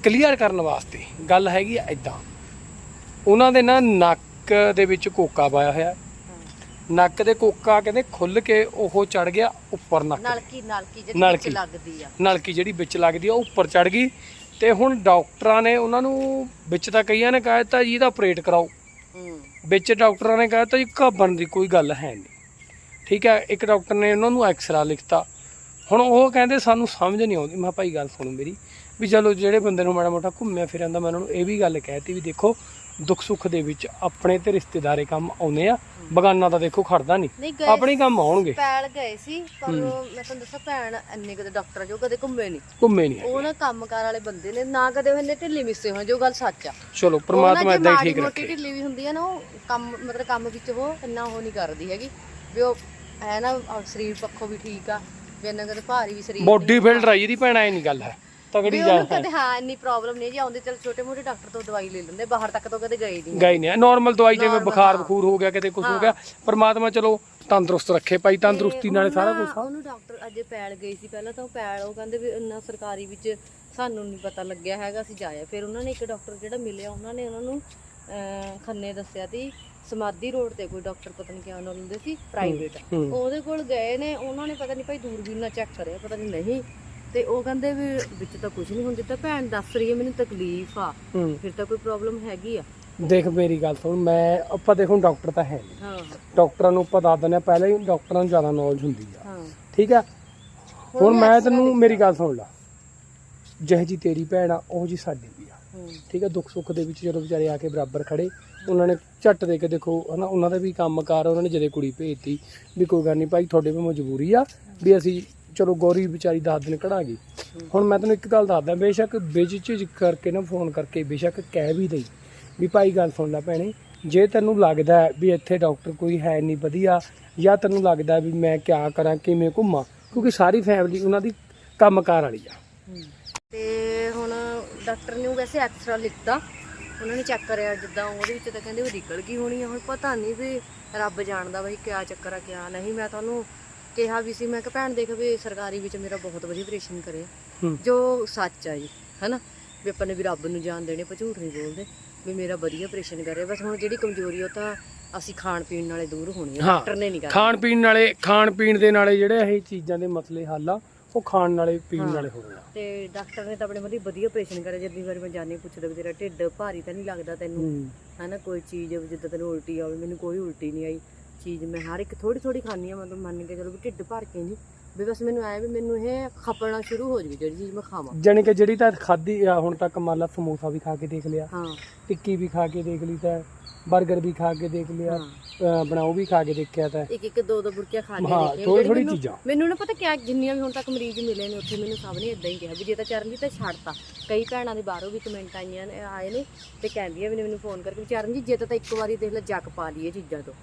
ਕਲੀਅਰ ਕਰਨ ਵਾਸਤੇ ਗੱਲ ਹੈਗੀ ਇਦਾਂ ਉਹਨਾਂ ਦੇ ਨਾ ਨੱਕ ਦੇ ਵਿੱਚ ਕੋਕਾ ਪਾਇਆ ਹੋਇਆ ਨੱਕ ਦੇ ਕੋਕਾ ਕਹਿੰਦੇ ਖੁੱਲ ਕੇ ਉਹ ਚੜ ਗਿਆ ਉੱਪਰ ਨੱਕ ਨਲਕੀ ਨਲਕੀ ਜਿਹੜੀ। ਵਿੱਚ ਲੱਗਦੀ ਆ। ਨਲਕੀ ਜਿਹੜੀ ਵਿੱਚ ਲੱਗਦੀ ਆ ਉੱਪਰ ਚੜ ਗਈ। ਤੇ ਹੁਣ ਡਾਕਟਰਾਂ ਨੇ ਉਹਨਾਂ ਨੂੰ ਵਿੱਚ ਤਾਂ ਕਈਆਂ ਨੇ ਕਹਿ ਦਿੱਤਾ ਜੀ ਇਹਦਾ ਆਪਰੇਟ ਕਰਾਓ। ਵਿੱਚ ਡਾਕਟਰਾਂ ਨੇ ਕਹਿ ਦਿੱਤਾ ਜੀ ਘਾਬਰਨ ਦੀ ਕੋਈ ਗੱਲ ਹੈ ਨਹੀਂ। ਠੀਕ ਹੈ ਇੱਕ ਡਾਕਟਰ ਨੇ ਉਹਨਾਂ ਨੂੰ ਐਕਸਰਾ ਲਿਖਤਾ। ਹੁਣ ਉਹ ਕਹਿੰਦੇ ਸਾਨੂੰ ਸਮਝ ਨਹੀਂ ਆਉਂਦੀ। ਮੈਂ ਭਾਈ ਗੱਲ ਸੁਣੋ ਮੇਰੀ। ਵੀ ਚਲੋ ਜਿਹੜੇ ਬੰਦੇ ਨੂੰ ਮਾੜਾ ਮੋਟਾ ਘੁੰਮਿਆ ਫਿਰਿਆ ਦਾ ਮੈਂ ਉਹਨਾਂ ਨੂੰ ਇਹ ਵੀ ਗੱਲ ਕਹਿਤੀ ਵੀ ਦੇਖੋ ਦੁੱਖ ਸੁੱਖ ਦੇ ਵਿੱਚ ਆਪਣੇ ਤੇ ਰਿਸ਼ਤੇਦਾਰੇ ਕੰਮ ਆਉਂਦੇ ਆ। ਬਗਾਨਾ ਤਾਂ ਦੇਖੋ ਖੜਦਾ ਨਹੀਂ। ਨਹੀਂ ਗਏ ਆਪਣੇ ਕੰਮ ਆਉਣਗੇ। ਪੈਲ ਗਏ ਸੀ ਪਰ ਉਹ ਮੈਂ ਤੁਹਾਨੂੰ ਦੱਸਾਂ ਭੈਣ ਇੰਨੇ ਕਦੇ ਡਾਕਟਰ ਜੋ ਕਦੇ ਘੁੰਮੇ ਨਹੀਂ। ਘੁੰਮੇ ਨਹੀਂ ਉਹ ਨਾ ਕੰਮਕਾਰ ਵਾਲੇ ਬੰਦੇ ਨੇ ਨਾ ਕਦੇ ਉਹਨੇ ਢਿੱਲੀ ਮਿੱਸੇ ਹੋਏ ਜੋ ਗੱਲ ਸੱਚ ਆ। ਚਲੋ ਉਹ ਪ੍ਰਮਾਤਮਾ ਇਦਾਂ ਹੀ ਠੀਕ ਰੱਖੇ। ਢਿੱਲੀ ਵੀ ਹੁੰਦੀ ਆ ਨਾ ਉਹ ਕੰਮ ਮਤਲਬ ਕੰਮ ਵਿੱਚ ਉਹ ਇੰਨਾ ਉਹ ਨਹੀਂ ਕਰਦੀ ਹੈਗੀ। ਵੀ ਉਹ ਹੈ ਨਾ ਸਰੀਰ ਪੱਖੋਂ ਵੀ ਠੀਕ ਆ ਵੀ ਇੰਨਾ ਕਦੇ ਭਾਰੀ ਵੀ ਸਰੀਰ ਬੋਡੀ ਬਿਲਡਰ ਆ। ਜਿਹਦੀ ਭੈਣਾ ਇਹ ਨਹੀਂ ਗੱਲ ਹੈ। ਤਗੜੀ ਵੀ ਜਾ ਉਹਨੂੰ ਕਦੇ ਹਾਂ। ਇੰਨੀ ਪ੍ਰੋਬਲਮ ਨਹੀਂ ਜੀ ਆਉਂਦੇ ਚਲ ਛੋਟੇ ਮੋਟੇ ਡਾਕਟਰ ਤੋਂ ਦਵਾਈ ਲੈ ਲੈਂਦੇ ਬਾਹਰ ਤੱਕ ਤੋਂ ਕਦੇ ਗਏ ਨਹੀਂ। ਗਈ ਨਹੀਂ ਨਾਰਮਲ ਦਵਾਈ ਜਿਵੇਂ ਬੁਖਾਰ ਬਖੂਰ ਹੋ ਗਿਆ ਕਿਤੇ ਕੁਝ ਹੋ ਗਿਆ ਪ੍ਰਮਾਤਮਾ ਚਲੋ ਤੰਦਰੁਸਤ ਰੱਖੇ ਭਾਈ ਤੰਦਰੁਸਤੀ ਨਾਲੇ ਸਾਰਾ ਕੁਝ ਉਹਨੂੰ ਡਾਕਟਰ ਅੱਜ ਪੈਲ ਗਈ ਸੀ ਪਹਿਲਾਂ ਤਾਂ ਉਹ ਪੈਲ ਉਹ ਕਹਿੰਦੇ ਵੀ ਇੰਨਾ ਸਰਕਾਰੀ ਵਿੱਚ ਸਾਨੂੰ ਨਹੀਂ ਪਤਾ ਲੱਗਿਆ ਹੈਗਾ ਅਸੀਂ ਜਾਇਆ। ਫਿਰ ਉਹਨਾਂ ਨੇ ਇੱਕ ਡਾਕਟਰ ਜਿਹੜਾ ਮਿਲਿਆ ਉਹਨਾਂ ਨੇ ਉਹਨਾਂ ਨੂੰ ਅਹ, ਖੰਨੇ ਦੱਸਿਆ ਸੀ ਸਮਾਧੀ ਰੋਡ ਤੇ ਕੋਈ ਡਾਕਟਰ ਪਤਾ ਨਹੀਂ ਕਿਆ ਨਾਮ ਹੁੰਦੇ ਸੀ ਪ੍ਰਾਈਵੇਟ ਹੂੰ। ਉਹਦੇ ਕੋਲ ਗਏ ਨੇ ਉਹਨਾਂ ਨੇ ਪਤਾ ਨਹੀਂ ਭਾਈ ਦੂਰਬੀਨ ਨਾਲ ਚੈੱਕ ਕਰਿਆ ਪਤਾ ਨਹੀਂ ਨਹੀਂ। ਤੇ ਉਹ ਕਹਿੰਦੇ ਵੀ ਵਿੱਚ ਤਾਂ ਕੁਝ ਨਹੀਂ ਹੁੰਦਾ ਤਾਂ ਭੈਣ ਦੱਸ ਰਹੀ ਹੈ ਮੈਨੂੰ ਤਕਲੀਫ ਆ। ਹੂੰ। ਫਿਰ ਤਾਂ ਕੋਈ ਪ੍ਰੋਬਲਮ ਹੈਗੀ ਆ। ਦੇਖ ਮੇਰੀ ਗੱਲ ਸੁਣ ਮੈਂ ਆਪਾਂ ਦੇਖੋ ਡਾਕਟਰ ਤਾਂ ਹੈ ਨਹੀਂ। ਹਾਂ। ਡਾਕਟਰਾਂ ਨੂੰ ਆਪਾਂ ਦੱਸ ਦਿੰਦੇ ਹਾਂ ਪਹਿਲਾਂ ਹੀ ਡਾਕਟਰਾਂ ਨੂੰ ਜ਼ਿਆਦਾ ਨੌਲੇਜ ਹੁੰਦੀ ਆ। ਹਾਂ। ਠੀਕ ਆ? ਹੁਣ ਮੈਂ ਤੈਨੂੰ ਮੇਰੀ ਗੱਲ ਸੁਣ ਲਾ। ਜਿਹੋ ਜੀ ਤੇਰੀ ਭੈਣ ਆ ਉਹ ਜੀ ਸਾਡੀ ਵੀ ਆ। ਹੂੰ। ਠੀਕ ਆ? ਦੁੱਖ ਸੁੱਖ ਦੇ ਵਿੱਚ ਜਦੋਂ ਵਿਚਾਰੇ ਆ ਕੇ ਬਰਾਬਰ ਖੜੇ ਉਹਨਾਂ ਨੇ ਝੱਟ ਦੇ ਕੇ ਦੇਖੋ ਹਨਾ ਉਹਨਾਂ ਦਾ ਵੀ ਕੰਮਕਾਰ ਉਹਨਾਂ ਨੇ ਜਦੇ ਕੁੜੀ ਭੇਜਤੀ ਵੀ ਕੋਈ ਗੱਲ ਨਹੀਂ ਭਾਈ ਤੁਹਾਡੇ ਵੀ ਮਜਬੂਰੀ ਆ ਵੀ ਅਸੀਂ ਚਲੋ ਗੌਰੀ ਵਿਚਾਰੀ ਦਸ ਦਿਨ ਕਢਾਂਗੇ। ਹੁਣ ਮੈਂ ਤੈਨੂੰ ਇੱਕ ਗੱਲ ਦੱਸਦਾ, ਬੇਸ਼ੱਕ ਵਿੱਚ ਕਰਕੇ ਨਾ ਫੋਨ ਕਰਕੇ ਬੇਸ਼ੱਕ ਕਹਿ ਵੀ ਦੇਈ। ਵੀ ਭਾਈ ਗੱਲ ਸੁਣ ਲੈ ਭੈਣੇ, ਜੇ ਤੈਨੂੰ ਲੱਗਦਾ ਵੀ ਇੱਥੇ ਡਾਕਟਰ ਕੋਈ ਹੈ ਨਹੀਂ ਵਧੀਆ, ਜਾਂ ਤੈਨੂੰ ਲੱਗਦਾ ਵੀ ਮੈਂ ਕਿਆ ਕਰਾਂ, ਕਿਵੇਂ ਘੁੰਮਾਂ, ਕਿਉਂਕਿ ਸਾਰੀ ਫੈਮਿਲੀ ਉਹਨਾਂ ਦੀ ਕੰਮਕਾਰ ਵਾਲੀ ਆ। ਤੇ ਹੁਣ ਡਾਕਟਰ ਨੇ ਵੈਸੇ ਐਕਸਟਰਾ ਲਿਖਤਾ ਉਹਨਾਂ ਨੇ ਚੈੱਕ ਕਰਿਆ ਜਿੱਦਾਂ ਉਹਦੇ ਵਿੱਚ ਤਾਂ ਕਹਿੰਦੇ ਉਹ ਨਿਕਲ ਗਈ ਹੋਣੀ ਆ, ਹੁਣ ਪਤਾ ਨਹੀਂ ਵੀ ਰੱਬ ਜਾਣਦਾ ਬਈ ਕਿਆ ਚੱਕਰ ਆ, ਕਿਆ ਨਹੀਂ। ਮੈਂ ਤੁਹਾਨੂੰ ਕਿਹਾ ਵੀ ਸੀ ਮੈਂ ਕਿ ਭੈਣ ਦੇਖ ਵੀ ਸਰਕਾਰੀ ਵਿੱਚ ਮੇਰਾ ਬਹੁਤ ਵਧੀਆ ਆਪਰੇਸ਼ਨ ਕਰੇ। ਹੂੰ। ਜੋ ਸੱਚ ਆ ਜੀ ਹਨਾ? ਵੀ ਆਪਾਂ ਨੇ ਵੀ ਰੱਬ ਨੂੰ ਜਾਣ ਦੇਣੇ ਆਪਾਂ ਝੂਠ ਨਹੀਂ ਬੋਲਦੇ ਵੀ ਮੇਰਾ ਵਧੀਆ ਆਪਰੇਸ਼ਨ ਕਰੇ ਬਸ ਹੁਣ ਜਿਹੜੀ ਕਮਜ਼ੋਰੀ ਉਹ ਤਾਂ ਅਸੀਂ ਖਾਣ ਪੀਣ ਨਾਲੇ ਦੂਰ ਹੋਣੀ ਹਾਂ। ਡਾਕਟਰ ਨੇ ਨਹੀਂ ਕਰਨੀ। ਖਾਣ ਪੀਣ ਨਾਲੇ ਖਾਣ ਪੀਣ ਦੇ ਨਾਲੇ ਜਿਹੜੇ ਇਹ ਚੀਜ਼ਾਂ ਦੇ ਮਸਲੇ ਹੱਲ ਆ ਉਹ ਖਾਣ ਨਾਲੇ ਪੀਣ ਨਾਲੇ ਹੋਣੇ ਆ ਤੇ ਡਾਕਟਰ ਨੇ ਤਾਂ ਆਪਣੇ ਮਦੀ ਵਧੀਆ ਆਪਰੇਸ਼ਨ ਕਰਿਆ ਜਿੰਨੀ ਵਾਰ ਮੈਂ ਜਾਣੀ ਪੁੱਛਦਾ ਵੀ ਤੇਰਾ ਢਿੱਡ ਭਾਰੀ ਤਾਂ ਨਹੀਂ ਲੱਗਦਾ ਤੈਨੂੰ? ਹੂੰ। ਹਨਾ ਕੋਈ ਚੀਜ਼ ਜਿੱਦਾਂ ਤੈਨੂੰ ਉਲਟੀ ਆਵੇ ਮੈਨੂੰ ਕੋਈ ਉਲਟੀ ਨਹੀਂ ਆਈ। ਚੀਜ਼ ਮੈਂ ਹਰ ਇੱਕ ਥੋੜੀ ਥੋੜੀ ਖਾਂਦੀ ਆ ਮਤਲਬ ਮੰਨ ਕੇ ਚਲੋ ਵੀ ਢਿੱਡ ਭਰ ਕੇ ਨਹੀਂ। ਵੀ ਬਸ ਮੈਨੂੰ ਐ ਵੀ ਮੈਨੂੰ ਇਹ ਖਪਣਾ ਸ਼ੁਰੂ ਹੋ ਜਾਵੇ ਜਿਹੜੀ ਚੀਜ਼ ਮੈਂ ਖਾਵਾਂ। ਜਾਣੀ ਕਿ ਜਿਹੜੀ ਤਾਂ ਖਾਦੀ ਆ ਹੁਣ ਤੱਕ ਮੰਨ ਲਾ ਸਮੋਸਾ ਵੀ ਖਾ ਕੇ ਦੇਖ ਲਿਆ ਹਾਂ। ਟਿੱਕੀ ਵੀ ਖਾ ਕੇ ਦੇਖ ਲਈ ਤਾਂ 버ਗਰ ਵੀ ਖਾ ਕੇ ਦੇਖ ਲਿਆ ਉਹ ਵੀ ਖਾ ਕੇ ਦੇਖਿਆ ਤਾਂ। ਇੱਕ ਇੱਕ ਦੋ ਦੋ ਬੁਰਕੀਆਂ ਖਾ ਕੇ ਹਾਂ, ਦੇਖੀਆਂ। ਥੋੜ੍ਹੀ ਮੈਨੂੰ- ਚੀਜ਼ਾਂ। ਮੈਨੂੰ ਨਾ ਪਤਾ ਕਿਆ ਜਿੰਨੀਆਂ ਵੀ ਹੁਣ ਤੱਕ ਮਰੀਜ਼ ਮਿਲੇ ਨੇ ਉੱਥੇ ਮੈਨੂੰ ਸਭ ਨੇ ਇਦਾਂ ਹੀ ਕਿਹਾ ਵੀ ਜੇ ਤਾਂ ਚਰਨਜੀਤ ਤਾਂ ਛੱਡਤਾ। ਕਈ ਭੈਣਾਂ ਦੇ ਬਾਹਰੋਂ ਵੀ ਕਮੈਂਟ ਆਈਆਂ ਆਏ ਨੇ ਤੇ ਕਹਿੰਦੀਆਂ ਵੀ ਨੇ ਮੈਨੂੰ ਫੋਨ ਕਰਕੇ ਵੀ ਚਰਨਜੀਤ ਜੇ ਤਾਂ ਇੱਕ ਵਾਰੀ ਦੇਖ ਲੈ ਜੱਕ ਪਾ ਲਈਏ ਚੀਜ਼ਾਂ ਤੋਂ।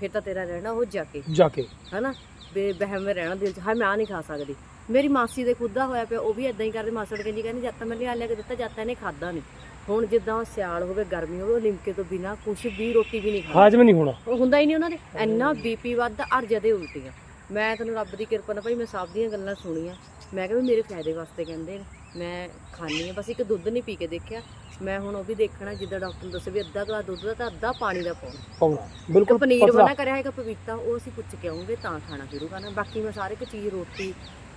ਫਿਰ ਤਾਂ ਤੇਰਾ ਰਹਿਣਾ ਉਹ ਜਾ ਕੇ। ਜਾ ਕੇ। ਹਨਾ? ਬੇ ਬਹਿਮ ਵਿੱਚ ਰਹਿਣਾ ਦਿਲ 'ਚ। ਹਾਂ ਮੈਂ ਆ ਨਹੀਂ ਖਾ ਸਕਦੀ। ਮੇਰੀ ਮਾਸੀ ਦੇ ਖੁਦ ਹੋਇਆ ਪਿਆ ਉਹ ਵੀ ਇਦਾਂ ਹੀ ਕਰਦੇ। ਮਾਸੜ ਕਹਿੰਦੀ ਕਹਿੰਦੀ ਜਦ ਮੈਂ ਲਿਆ ਲਿਆ ਕੇ ਦਿੱਤਾ ਜਦ ਇਹਨੇ ਖਾਦਾ ਨਹੀਂ। ਹੁਣ ਜਿੱਦਾਂ ਸਿਆਲ ਹੋਵੇ ਗਰਮੀ ਹੋਵੇ ਉਹ ਲਿਮਕੇ ਤੋਂ ਬਿਨਾ ਕੁਛ ਵੀ ਰੋਟੀ ਵੀ ਨਹੀਂ ਖਾਂਦੀ। ਹਾਜ਼ਮ ਨਹੀਂ ਹੋਣਾ। ਉਹ ਹੁੰਦਾ ਹੀ ਨਹੀਂ ਉਹਨਾਂ ਦੇ। ਇੰਨਾ ਬੀਪੀ ਵੱਧ ਅਰ ਜਦੇ ਉਲਟੀਆਂ। ਮੈਂ ਤੈਨੂੰ ਰੱਬ ਦੀ ਕਿਰਪਾ ਨਾਲ ਭਾਈ ਮੈਂ ਸਭ ਦੀਆਂ ਗੱਲਾਂ ਸੁਣੀਆਂ। ਮੈਂ ਕਿਹਾ ਵੀ ਮੇਰੇ ਫਾਇਦੇ ਵਾਸਤੇ ਕਹਿੰਦੇ ਨੇ। ਮੈਂ ਖਾਣੀ ਆ ਬਸ ਇੱਕ ਦੁੱਧ ਨਹੀਂ ਪੀ ਕੇ ਦੇਖਿਆ। ਮੈਂ ਹੁਣ ਉਹ ਵੀ ਦੇਖਣਾ ਜਿੱਦਾਂ ਡਾਕਟਰ ਨੇ ਦੱਸਿਆ ਵੀ ਅੱਧਾ ਗਲਾਸ ਦੁੱਧ ਦਾ ਤਾਂ ਅੱਧਾ ਪਾਣੀ ਦਾ ਪਾਉਣਾ। ਪਾਉਣਾ ਇੱਕ ਬਿਲਕੁਲ ਪਨੀਰ ਪਤਲਾ। ਬਣਾ ਕਰਿਆ ਹੈਗਾ ਪਪੀਤਾ ਉਹ ਅਸੀਂ ਪੁੱਛ ਕੇ ਆਉਂਗੇ ਤਾਂ ਖਾਣਾ ਸ਼ੁਰੂ ਕਰਨਾ। ਬਾਕੀ ਮੈਂ ਸਾਰੇ ਇੱਕ ਚੀਜ਼ ਰੋਟੀ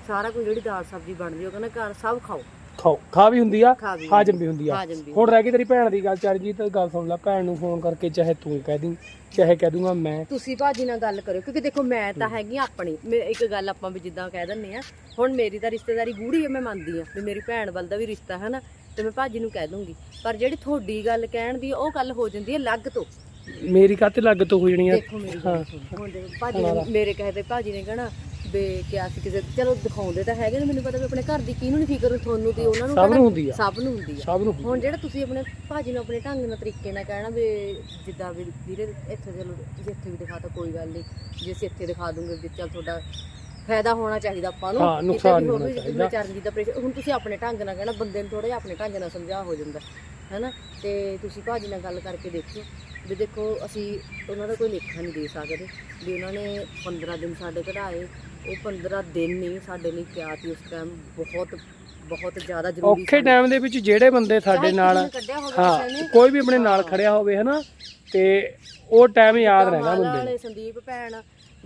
ਸਾਰਾ ਕੁਝ ਜਿਹੜੀ ਦਾਲ ਸਬਜ਼ੀ ਬਣਦੀ ਉਹ ਕਹਿੰਦਾ ਘਰ ਸਭ ਖਾਓ। ਖਾਓ ਖਾ ਵੀ ਹੁੰਦੀ ਆ ਖਾ ਵੀ ਹਾਜ਼ਮ ਵੀ ਹੁੰਦੀ ਆ। ਹਾਜ਼ਮ ਵੀ ਹੁਣ ਰਹਿ ਗਈ ਤੇਰੀ ਭੈਣ ਦੀ ਗੱਲ ਚਰਜੀਤ ਗੱਲ ਸੁਣ ਲੈ ਭੈਣ ਨੂੰ ਫੋਨ ਕਰਕੇ ਚਾਹੇ ਤੂੰ ਕਹਿ ਦੀ ਚਾਹੇ ਕਹਿ ਦੂੰਗਾ ਮੈਂ। ਤੁਸੀਂ ਭਾਜੀ ਨਾਲ ਗੱਲ ਕਰਿਓ ਕਿਉਂਕਿ ਦੇਖੋ ਮੈਂ ਤਾਂ ਹੈਗੀ ਆਂ ਆਪਣੀ ਮੈਂ ਇੱਕ ਗੱਲ ਆਪਾਂ ਵੀ ਜਿੱਦਾਂ ਕਹਿ ਦਿੰਨੇ ਆ ਹੁਣ ਮੇਰੀ ਤਾਂ ਰਿਸ਼ਤੇਦਾਰੀ ਗੂੜੀ ਹੈ ਮੈਂ ਮੰਨਦੀ ਆ ਵੀ ਮੇਰੀ ਭੈਣ ਵੱਲ ਦਾ ਵੀ ਰਿਸ਼ਤਾ ਹੈ ਨਾ ਤੇ ਮੈਂ ਭਾਜੀ ਨੂੰ ਕਹਿ ਦੂੰਗੀ। ਪਰ ਜਿਹੜੀ ਤੁਹਾਡੀ ਗੱਲ ਕਹਿਣ ਦੀ ਉਹ ਗੱਲ ਹੋ ਜਾਂਦੀ ਹੈ ਅਲੱਗ ਤੋਂ। ਮੇਰੀ ਕਾਤੇ ਲੱਗ ਤੋਂ ਹੋ ਜਣੀ ਆ? ਦੇਖੋ ਮੇਰੀ ਗੱਲ ਸੁਣੋ। ਹੁਣ ਦੇਖੋ ਭਾਜੀ ਨੇ ਮੇਰੇ ਕਹੇ ਤੇ ਭਾਜੀ ਨੇ ਕਹਣਾ ਵੀ ਕਿਹਾ ਸੀ ਕਿਸੇ ਚਲੋ ਦਿਖਾਉਂਦੇ ਤਾਂ ਹੈਗੇ ਨੇ ਮੈਨੂੰ ਪਤਾ ਵੀ ਆਪਣੇ ਘਰ ਦੀ ਕਿਹਨੂੰ ਨਹੀਂ ਫਿਕਰ ਤੁਹਾਨੂੰ ਤੇ ਉਹਨਾਂ ਨੂੰ ਸਭ ਨੂੰ ਹੁੰਦੀ ਆ। ਸਭ ਨੂੰ ਹੁੰਦੀ ਆ ਸਭ ਨੂੰ ਹੁਣ ਜਿਹੜਾ ਤੁਸੀਂ ਆਪਣੇ ਭਾਜੀ ਨੂੰ ਆਪਣੇ ਢੰਗ ਨਾਲ ਤਰੀਕੇ ਨਾਲ ਕਹਿਣਾ ਵੀ ਜਿੱਦਾਂ ਵੀ ਵੀਰੇ ਇੱਥੇ ਚਲੋ ਤੁਸੀਂ ਇੱਥੇ ਵੀ ਦਿਖਾ ਤਾਂ ਕੋਈ ਗੱਲ ਨਹੀਂ ਜੇ ਅਸੀਂ ਇੱਥੇ ਦਿਖਾ ਦੂੰਗੇ ਵੀ ਚੱਲ ਤੁਹਾਡਾ ਫਾਇਦਾ ਹੋਣਾ ਚਾਹੀਦਾ ਆਪਾਂ ਨੂੰ ਹਾਂ, ਕਿਤੇ ਨੁਕਸਾਨ ਵੀ ਨਹੀਂ ਹੋਵੇ, ਹੋਣਾ ਜਿਵੇਂ ਚਾਹੀਦਾ। ਚਰਨਜੀਤ ਦਾ ਪ੍ਰੇਸ਼ਰ ਹੁਣ ਤੁਸੀਂ ਆਪਣੇ ਢੰਗ ਨਾਲ ਕਹਿਣਾ ਬੰਦੇ ਨੂੰ ਥੋੜਾ ਜਿਹਾ ਆਪਣੇ ਢੰਗ ਨਾਲ ਸਮਝਾ ਹੋ ਜਾਂਦਾ ਹੈਨਾ ਤੇ ਤੁਸੀਂ ਭਾਜੀ ਨਾਲ ਗੱਲ ਕਰਕੇ ਦੇਖਿਓ ਵੀ ਦੇਖੋ ਅਸੀਂ ਉਹਨਾਂ ਦਾ ਕੋਈ ਲੇਖਾ ਨਹੀਂ ਦੇ ਸਕਦੇ ਵੀ ਉਹਨਾਂ ਨੇ 15 ਦਿਨ ਸਾਡੇ ਕਢਾਏ ਉਹ 15 ਦਿਨ ਨਹੀਂ ਸਾਡੇ ਲਈ ਕਿਹਾ ਸੀ ਉਸ ਟਾਈਮ ਬਹੁਤ ਬਹੁਤ ਜ਼ਿਆਦਾ ਜ਼ਰੂਰੀ ਔਖੇ ਟਾਈਮ ਦੇ ਵਿੱਚ ਜਿਹੜੇ ਬੰਦੇ ਸਾਡੇ ਚਾਹੇ ਨਾਲ ਦਿਨ ਕੱਢਿਆ ਹੋਵੇ ਕਿਸੇ ਨੇ। ਹਾਂ ਕੋਈ ਵੀ ਆਪਣੇ ਨਾਲ ਖੜਿਆ ਹੋਵੇ ਹਨਾ? ਤੇ ਉਹ ਟਾਈਮ ਯਾਦ ਰਹਿਣਾ ਮਾਲਾ ਬੰਦੇ ਵਾਲੇ ਸੰਦੀਪ ਭੈਣ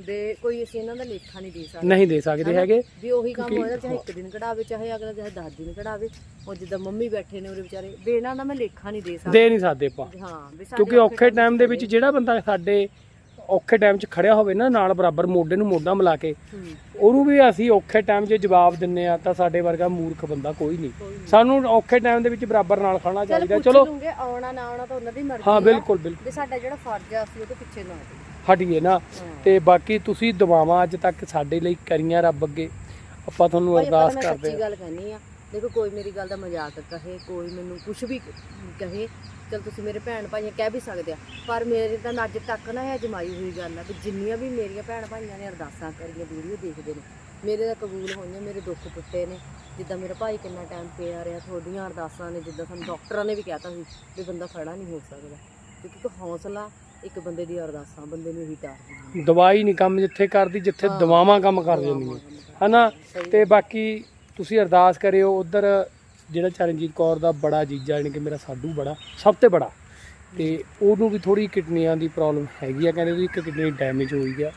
ਦੇ ਕੋਈ ਅਸੀਂ ਇਹਨਾਂ ਦਾ ਲੇਖਾ ਨਹੀਂ ਦੇ ਸਕਦੇ। ਨਹੀਂ ਦੇ ਸਕਦੇ ਹਨਾ? ਹੈਗੇ। ਵੀ ਉਹੀ ਕੰਮ ਹੋਇਆ ਚਾਹੇ ਇੱਕ ਦਿਨ ਕਢਾਵੇ ਚਾਹੇ ਅਗਲਾ ਚਾਹੇ 10 ਦਿਨ ਕਢਾਵੇ। ਉਹ ਜਿੱਦਾਂ ਮੰਮੀ ਬੈਠੇ ਨੇ ਉਹਦੇ ਵਿਚਾਰੇ ਵੀ ਇਹਨਾਂ ਦਾ ਮੈਂ ਲੇਖਾ ਨਹੀਂ ਦੇ ਸਕਦੀ। ਦੇ ਨਹੀਂ ਸਕਦੇ ਆਪਾਂ। ਹਾਂ ਵੀ ਸਾਡੇ ਕਿਉਂਕਿ ਔਖੇ ਟਾਈਮ ਦੇ ਵਿੱਚ ਜਿਹੜਾ ਬੰਦਾ ਸਾਡੇ ਔਖੇ ਟਾਈਮ 'ਚ ਖੜਿਆ ਹੋਵੇ ਨਾ ਨਾਲ ਬਰਾਬਰ ਮੋਢੇ ਨੂੰ ਮੋਢਾ ਮਿਲਾ ਕੇ ਉਹਨੂੰ ਵੀ ਅਸੀਂ ਔਖੇ ਟਾਈਮ 'ਚ ਜਵਾਬ ਦਿੰਨੇ ਆ ਤਾਂ ਸਾਡੇ ਵਰਗਾ ਮੂਰਖ ਬੰਦਾ ਕੋਈ ਨਹੀਂ। ਸਾਨੂੰ ਔਖੇ ਟਾਈਮ ਦੇ ਵਿੱਚ ਬਰਾਬਰ ਨਾਲ ਖੜਨਾ ਚਾਹੀਦਾ। ਚਲੋ। ਲੂੰਗੇ ਆਉਣਾ ਨਾ ਆਉਣਾ ਤਾਂ ਉਹਨਾਂ ਦੀ ਮਰਜ਼ੀ ਹਾਂ। ਬਿਲਕੁਲ ਬਿਲਕੁਲ। ਵੀ ਸਾਡਾ ਜਿਹੜਾ ਫਰਜ਼ ਆ ਅਸੀਂ ਉਹਦੇ ਪਿੱਛੇ ਨਾ ਹਟੀਏ। ਨਾ। ਤੇ ਬਾਕੀ ਤੁਸੀਂ ਦੁਆਵਾਂ ਅੱਜ ਤੱਕ ਸਾਡੇ ਲਈ ਕਰੀਆਂ ਰੱਬ ਅੱਗੇ। ਆਪਾਂ ਤੁਹਾਨੂੰ ਅਰਦਾਸ ਕਰਦੇ ਸੱਚੀ ਆ ਗੱਲ ਕਹਿੰਨੀ ਆ। ਦੇਖੋ ਕੋਈ ਮੇਰੀ ਗੱਲ ਦਾ ਮਜ਼ਾਕ ਕਹੇ ਕੋਈ ਮੈਨੂੰ ਕੁਝ ਵੀ ਕਹੇ ਚਲ ਤੁਸੀਂ ਮੇਰੇ ਭੈਣ ਭਾਈਆਂ ਕਹਿ ਵੀ ਸਕਦੇ ਆ ਪਰ ਮੇਰੇ ਤਾਂ ਅੱਜ ਤੱਕ ਨਾ ਇਹ ਅਜਮਾਈ ਹੋਈ ਗੱਲ ਆ ਵੀ ਜਿੰਨੀਆਂ ਵੀ ਮੇਰੀਆਂ ਭੈਣ ਭਾਈਆਂ ਨੇ ਅਰਦਾਸਾਂ ਕਰੀਆਂ ਵੀਡੀਓ ਦੇਖਦੇ ਨੇ ਮੇਰੇ ਤਾਂ ਕਬੂਲ ਹੋਈਆਂ ਮੇਰੇ ਦੁੱਖ ਟੁੱਟੇ ਨੇ ਜਿੱਦਾਂ ਮੇਰਾ ਭਾਈ ਕਿੰਨਾ ਟਾਈਮ ਪਿਆ ਰਿਹਾ ਤੁਹਾਡੀਆਂ ਅਰਦਾਸਾਂ ਨੇ ਜਿੱਦਾਂ ਸਾਨੂੰ ਡਾਕਟਰਾਂ ਨੇ ਵੀ ਕਹਿਤਾ ਸੀ ਵੀ ਬੰਦਾ ਖੜਾ ਨਹੀਂ ਹੋ ਸਕਦਾ ਕਿਉਂਕਿ ਇੱਕ ਹੌਸਲਾ ਇੱਕ ਬੰਦੇ ਦੀ ਅਰਦਾਸਾਂ ਬੰਦੇ ਨੂੰ ਹੀ ਤਾਰਦੀਆਂ ਦਵਾਈ ਨਹੀਂ ਕੰਮ ਜਿੱਥੇ ਕਰਦੀ ਜਿੱਥੇ। ਦਵਾਵਾਂ ਕੰਮ ਕਰ ਜਾਂਦੀਆਂ ਹਨਾ? ਤੇ ਬਾਕੀ ਤੁਸੀਂ ਅਰਦਾਸ ਕਰਿਓ ਉਧਰ ਜਿਹੜਾ ਚਰਨਜੀਤ ਕੌਰ ਦਾ ਬੜਾ ਜੀਜਾ ਯਾਨੀ ਕਿ ਮੇਰਾ ਸਾਡੂ ਬੜਾ ਸਭ ਤੋਂ ਬੜਾ। ਤੇ ਉਹਨੂੰ ਵੀ ਥੋੜੀ ਕਿਡਨੀਆਂ ਦੀ ਪ੍ਰੋਬਲਮ ਹੈਗੀ ਆ ਕਹਿੰਦੇ ਉਹਦੀ ਇੱਕ ਕਿਡਨੀ ਡੈਮੇਜ ਹੋਈ ਆ।